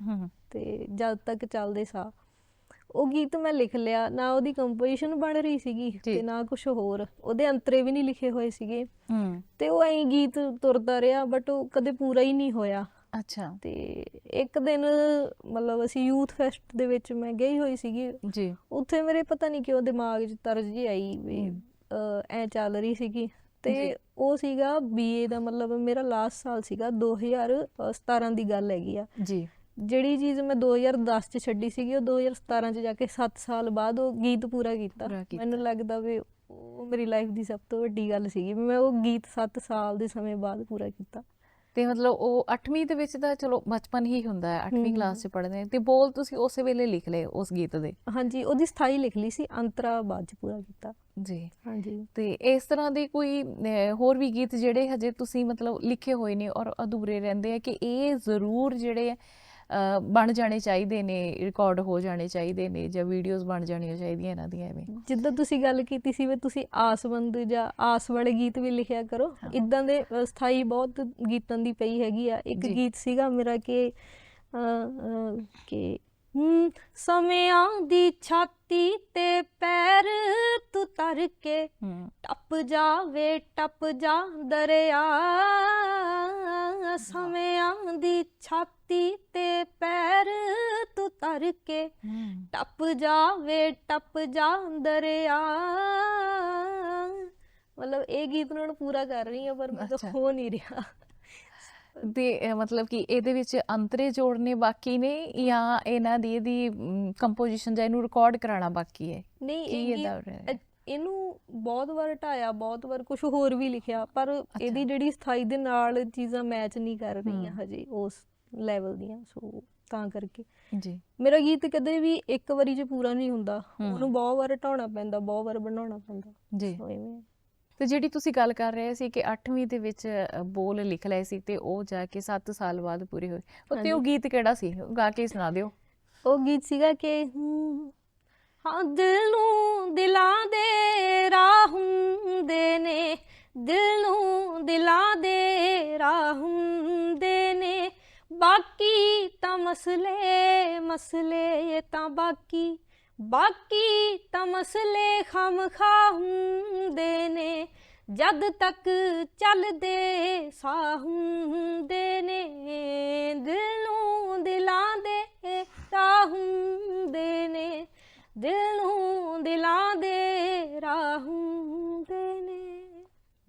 ਤੇ ਜਦ ਤੱਕ ਚੱਲਦੇ ਸਾਹ। ਉਹ ਗੀਤ ਮੈਂ ਲਿਖ ਲਿਆ ਨਾ ਉਹਦੀ ਕੰਪੋਜੀਸ਼ਨ ਬਣ ਰਹੀ ਸੀਗੀ। ਤੇ ਨਾ ਕੁਝ ਹੋਰ। ਉਹਦੇ ਅੰਤਰੇ ਵੀ ਨਹੀਂ ਲਿਖੇ ਹੋਏ ਸੀਗੇ। ਤੇ ਉਹ ਐਂ ਗੀਤ ਤੁਰਦਾ ਰਿਹਾ ਬਟ ਉਹ ਕਦੇ ਪੂਰਾ ਹੀ ਨਹੀਂ ਹੋਇਆ। ਅੱਛਾ। ਤੇ ਇੱਕ ਦਿਨ ਮਤਲਬ ਅਸੀਂ ਯੂਥ ਫੈਸਟ ਦੇ ਵਿੱਚ ਮੈਂ ਗਈ ਹੋਈ ਸੀਗੀ। ਜੀ। ਉੱਥੇ ਮੇਰੇ ਪਤਾ ਨਹੀਂ ਕਿਉਂ ਦਿਮਾਗ 'ਚ ਤਰਜ ਜਿਹੀ ਆਈ ਵੀ ਐਂ ਚੱਲ ਰਹੀ ਸੀਗੀ ਤੇ। ਉਹ ਸੀਗਾ ਬੀਏ ਦਾ ਮਤਲਬ ਮੇਰਾ ਲਾਸਟ ਸਾਲ ਸੀਗਾ 2017 ਦੀ ਗੱਲ ਹੈਗੀ ਆ ਜੀ ਜਿਹੜੀ ਚੀਜ਼ ਮੈਂ 2010 ਚ ਛੱਡੀ ਸੀਗੀ ਉਹ 2017 ਚ ਜਾ ਕੇ 7 ਸਾਲ ਬਾਅਦ ਉਹ ਗੀਤ ਪੂਰਾ ਕੀਤਾ। ਮੈਨੂੰ ਲੱਗਦਾ ਵੀ ਉਹ ਮੇਰੀ ਲਾਈਫ ਦੀ ਸਭ ਤੋਂ ਵੱਡੀ ਗੱਲ ਸੀਗੀ ਮੈਂ ਉਹ ਗੀਤ 7 ਸਾਲ ਦੇ ਸਮੇਂ ਬਾਅਦ ਪੂਰਾ ਕੀਤਾ ਤੇ ਮਤਲਬ ਉਹ 8ਵੀਂ ਦੇ ਵਿੱਚ ਤਾਂ ਚਲੋ ਬਚਪਨ ਹੀ ਹੁੰਦਾ ਹੈ 8ਵੀਂ ਹੂੰ। ਕਲਾਸ 'ਚ ਪੜ੍ਹਦੇ ਤੇ ਬੋਲ ਤੁਸੀਂ ਉਸੇ ਵੇਲੇ ਲਿਖ ਲਏ ਉਸ ਗੀਤ ਦੇ। ਹਾਂਜੀ ਉਹਦੀ ਸਥਾਈ ਲਿਖ ਲਈ ਸੀ ਅੰਤਰਾ ਬਾਅਦ ਚ ਪੂਰਾ ਕੀਤਾ। ਜੀ। ਹਾਂਜੀ। ਤੇ ਇਸ ਤਰ੍ਹਾਂ ਦੇ ਕੋਈ ਹੋਰ ਵੀ ਗੀਤ ਜਿਹੜੇ ਹਜੇ ਤੁਸੀਂ ਮਤਲਬ ਲਿਖੇ ਹੋਏ ਨੇ ਔਰ ਅਧੂਰੇ ਰਹਿੰਦੇ ਆ ਕਿ ਇਹ ਜ਼ਰੂਰ ਜਿਹੜੇ ਬਣ ਜਾਣੇ ਚਾਹੀਦੇ ਨੇ ਰਿਕਾਰਡ ਹੋ ਜਾਣੇ ਚਾਹੀਦੇ ਨੇ ਜਾਂ ਵੀਡੀਓਜ਼ ਬਣ ਜਾਣੀਆਂ ਚਾਹੀਦੀਆਂ ਇਹਨਾਂ ਦੀਆਂ ਐਵੇਂ ਜਿੱਦਾਂ ਤੁਸੀਂ ਗੱਲ ਕੀਤੀ ਸੀ ਵੀ ਤੁਸੀਂ ਆਸਵੰਦ ਜਾਂ ਆਸ ਵਾਲੇ ਗੀਤ ਵੀ ਲਿਖਿਆ ਕਰੋ। ਇਦਾਂ ਦੇ ਸਥਾਈ ਬਹੁਤ ਗੀਤਾਂ ਦੀ ਪਈ ਹੈਗੀ ਆ ਇੱਕ। ਗੀਤ ਸੀਗਾ ਮੇਰਾ ਕਿ ਕਿ ਸਮਿਆਂ ਦੀ ਛਾਤੀ ਤੇ ਪੈਰ ਤੂੰ ਤਰ ਕੇ ਟੱਪ ਜਾਵੇ ਟੱਪ ਜਾ ਦਰਿਆ। ਸਮਿਆਂ ਦੀ ਛਾਤੀ ਤੇ ਪੈਰ ਤੂੰ ਤਰ ਕੇ ਟੱਪ ਜਾਵੇ ਟੱਪ ਜਾ ਦਰਿਆ। ਮਤਲਬ ਇਹ ਗੀਤ ਨੂੰ ਪੂਰਾ ਕਰ ਰਹੀ ਹਾਂ ਪਰ ਅੱਛਾ। ਹੋ ਨਹੀਂ ਰਿਹਾ। ਅਹ, ਮਤਲਬ ਕਿ ਇਹਦੇ ਵਿੱਚ ਅੰਤਰੇ ਜੋੜਨੇ ਬਾਕੀ ਨੇ ਜਾਂ ਇਹਨਾਂ ਦੀ ਇਹਦੀ ਕੰਪੋਜੀਸ਼ਨ ਜਾਂ ਇਹਨੂੰ ਰਿਕਾਰਡ ਕਰਾਉਣਾ ਬਾਕੀ ਹੈ? ਨਹੀਂ ਇਹ ਇਹਨੂੰ ਬਹੁਤ ਵਾਰ ਢਾਇਆ ਬਹੁਤ ਵਾਰ ਕੁਝ ਹੋਰ ਵੀ ਲਿਖਿਆ ਪਰ ਇਹਦੀ ਜਿਹੜੀ ਸਥਾਈ ਦੇ ਨਾਲ ਚੀਜ਼ਾਂ ਮੈਚ ਨਹੀਂ ਕਰ ਰਹੀਆਂ। ਹਜੇ ਉਸ ਲੈਵਲ ਦੀਆਂ ਸੋ ਤਾਂ ਕਰਕੇ। ਜੀ। ਮੇਰਾ ਗੀਤ ਕਦੇ ਵੀ ਇੱਕ ਵਾਰੀ 'ਚ ਪੂਰਾ ਨਹੀਂ ਹੁੰਦਾ। ਉਹਨੂੰ ਬਹੁਤ ਵਾਰ ਢਾਉਣਾ ਪੈਂਦਾ ਬਹੁਤ ਵਾਰ ਬਣਾਉਣਾ ਪੈਂਦਾ। ਜੀ। ਤੇ ਜਿਹੜੀ ਤੁਸੀਂ ਗੱਲ ਕਰ ਰਹੇ ਸੀ ਕਿ 8ਵੀਂ ਦੇ ਵਿੱਚ ਬੋਲ ਲਿਖ ਲਏ ਸੀ ਤੇ ਉਹ ਜਾ ਕੇ 7 ਸਾਲ ਬਾਅਦ ਪੂਰੇ ਹੋਏ। ਉੱਤੇ ਉਹ। ਗੀਤ ਕਿਹੜਾ ਸੀ? ਗਾ ਕੇ ਸੁਣਾ ਦਿਓ। ਉਹ ਗੀਤ ਸੀਗਾ ਕਿ ਹਾਂ ਦਿਲ ਨੂੰ ਦਿਲਾਂ ਦੇ ਰਾਹ ਹੁੰਦੇ ਨੇ। ਦਿਲ ਨੂੰ ਦਿਲਾਂ ਦੇ ਰਾਹ ਹੁੰਦੇ ਨੇ। ਬਾਕੀ ਤਾਂ ਮਸਲੇ ਮਸਲੇ ਇਹ ਤਾਂ ਬਾਕੀ। ਬਾਕੀ ਤਾਂ ਮਸਲੇ ਖਮਖਾ ਹੁੰਦੇ ਨੇ ਜਦ ਤੱਕ ਚੱਲਦੇ ਸਾਹ ਹੁੰਦੇ ਨੇ ਦਿਲ ਨੂੰ ਦਿਲਾਂ ਦੇ ਰਾਹ ਹੁੰਦੇ ਨੇ ਦਿਲ ਨੂੰ ਦਿਲਾਂ ਦੇ ਰਾਹ ਹੁੰਦੇ ਨੇ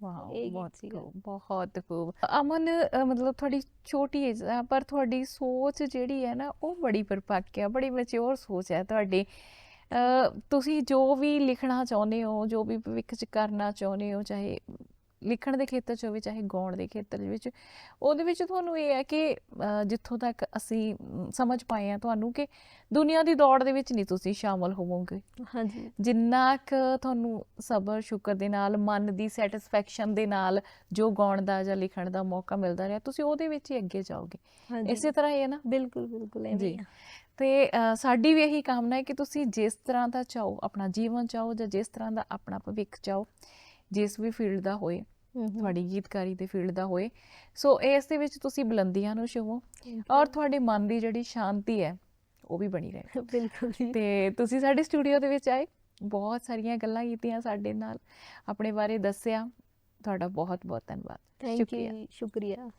ਵਾਓ ਬਹੁਤ। ਖੂਬ ਬਹੁਤ ਖੂਬ। ਅਮਨ ਮਤਲਬ ਤੁਹਾਡੀ ਛੋਟੀ ਏਜ ਹੈ ਪਰ ਤੁਹਾਡੀ ਸੋਚ ਜਿਹੜੀ ਹੈ ਨਾ ਉਹ ਬੜੀ ਪਰਪੱਕ ਹੈ ਬੜੀ ਮੈਚੁਰ ਸੋਚ ਹੈ ਤੁਹਾਡੀ। ਤੁਸੀਂ ਜੋ ਵੀ ਲਿਖਣਾ ਚਾਹੁੰਦੇ ਹੋ ਜੋ ਵੀ ਭਵਿੱਖ ਚ ਕਰਨਾ ਚਾਹੁੰਦੇ ਹੋ ਚਾਹੇ ਲਿਖਣ ਦੇ ਖੇਤਰ ਚ ਹੋਵੇ ਚਾਹੇ ਗਾਉਣ ਦੇ ਖੇਤਰ ਦੇ ਵਿੱਚ ਉਹਦੇ ਵਿੱਚ ਤੁਹਾਨੂੰ ਇਹ ਹੈ ਕਿ ਜਿੱਥੋਂ ਤੱਕ ਅਸੀਂ ਸਮਝ ਪਾਏ ਆ ਤੁਹਾਨੂੰ ਕਿ ਦੁਨੀਆ ਦੀ ਦੌੜ ਦੇ ਵਿੱਚ ਨਹੀਂ ਤੁਸੀਂ ਸ਼ਾਮਲ ਹੋਵੋਗੇ। ਹਾਂਜੀ। ਜਿੰਨਾ ਕੁ ਤੁਹਾਨੂੰ ਸਬਰ ਸ਼ੁਕਰ ਦੇ ਨਾਲ ਮਨ ਦੀ ਸੈਟੀਸਫੈਕਸ਼ਨ ਦੇ ਨਾਲ ਜੋ ਗਾਉਣ ਦਾ ਜਾਂ ਲਿਖਣ ਦਾ ਮੌਕਾ ਮਿਲਦਾ ਰਿਹਾ ਤੁਸੀਂ ਉਹਦੇ ਵਿੱਚ ਹੀ ਅੱਗੇ ਜਾਓਗੇ। ਇਸੇ ਤਰ੍ਹਾਂ ਹੀ ਹੈ ਨਾ? ਬਿਲਕੁਲ ਬਿਲਕੁਲ ਐਵੇਂ ਜੀ। ਤੇ ਸਾਡੀ ਵੀ ਇਹੀ ਕਾਮਨਾ ਹੈ ਕਿ ਤੁਸੀਂ ਜਿਸ ਤਰ੍ਹਾਂ ਦਾ ਚਾਹੋ ਆਪਣਾ ਜੀਵਨ ਚਾਹੋ ਜਾਂ ਜਿਸ ਤਰ੍ਹਾਂ ਦਾ ਆਪਣਾ ਭਵਿੱਖ ਚਾਹੋ ਜਿਸ ਵੀ ਫੀਲਡ ਦਾ ਹੋਏ। ਤੁਹਾਡੀ ਗੀਤਕਾਰੀ ਦੇ ਫੀਲਡ ਦਾ ਹੋਏ ਸੋ ਇਸ ਦੇ ਵਿੱਚ ਤੁਸੀਂ ਬੁਲੰਦੀਆਂ ਨੂੰ you. ਔਰ ਤੁਹਾਡੇ ਮਨ ਦੀ ਜਿਹੜੀ ਸ਼ਾਂਤੀ ਹੈ ਉਹ ਵੀ ਬਣੀ ਰਹੇ। ਬਿਲਕੁਲ ਤੇ ਤੁਸੀਂ ਸਾਡੇ ਸਟੂਡੀਓ ਦੇ ਵਿੱਚ ਆਏ ਬਹੁਤ ਸਾਰੀਆਂ ਗੱਲਾਂ ਕੀਤੀਆਂ ਸਾਡੇ ਨਾਲ ਆਪਣੇ ਬਾਰੇ ਦੱਸਿਆ ਤੁਹਾਡਾ ਬਹੁਤ ਬਹੁਤ ਧੰਨਵਾਦ। ਥੈਂਕ ਸ਼ੁਕਰੀਆ। ਯੂ ਸ਼ੁਕਰੀਆ।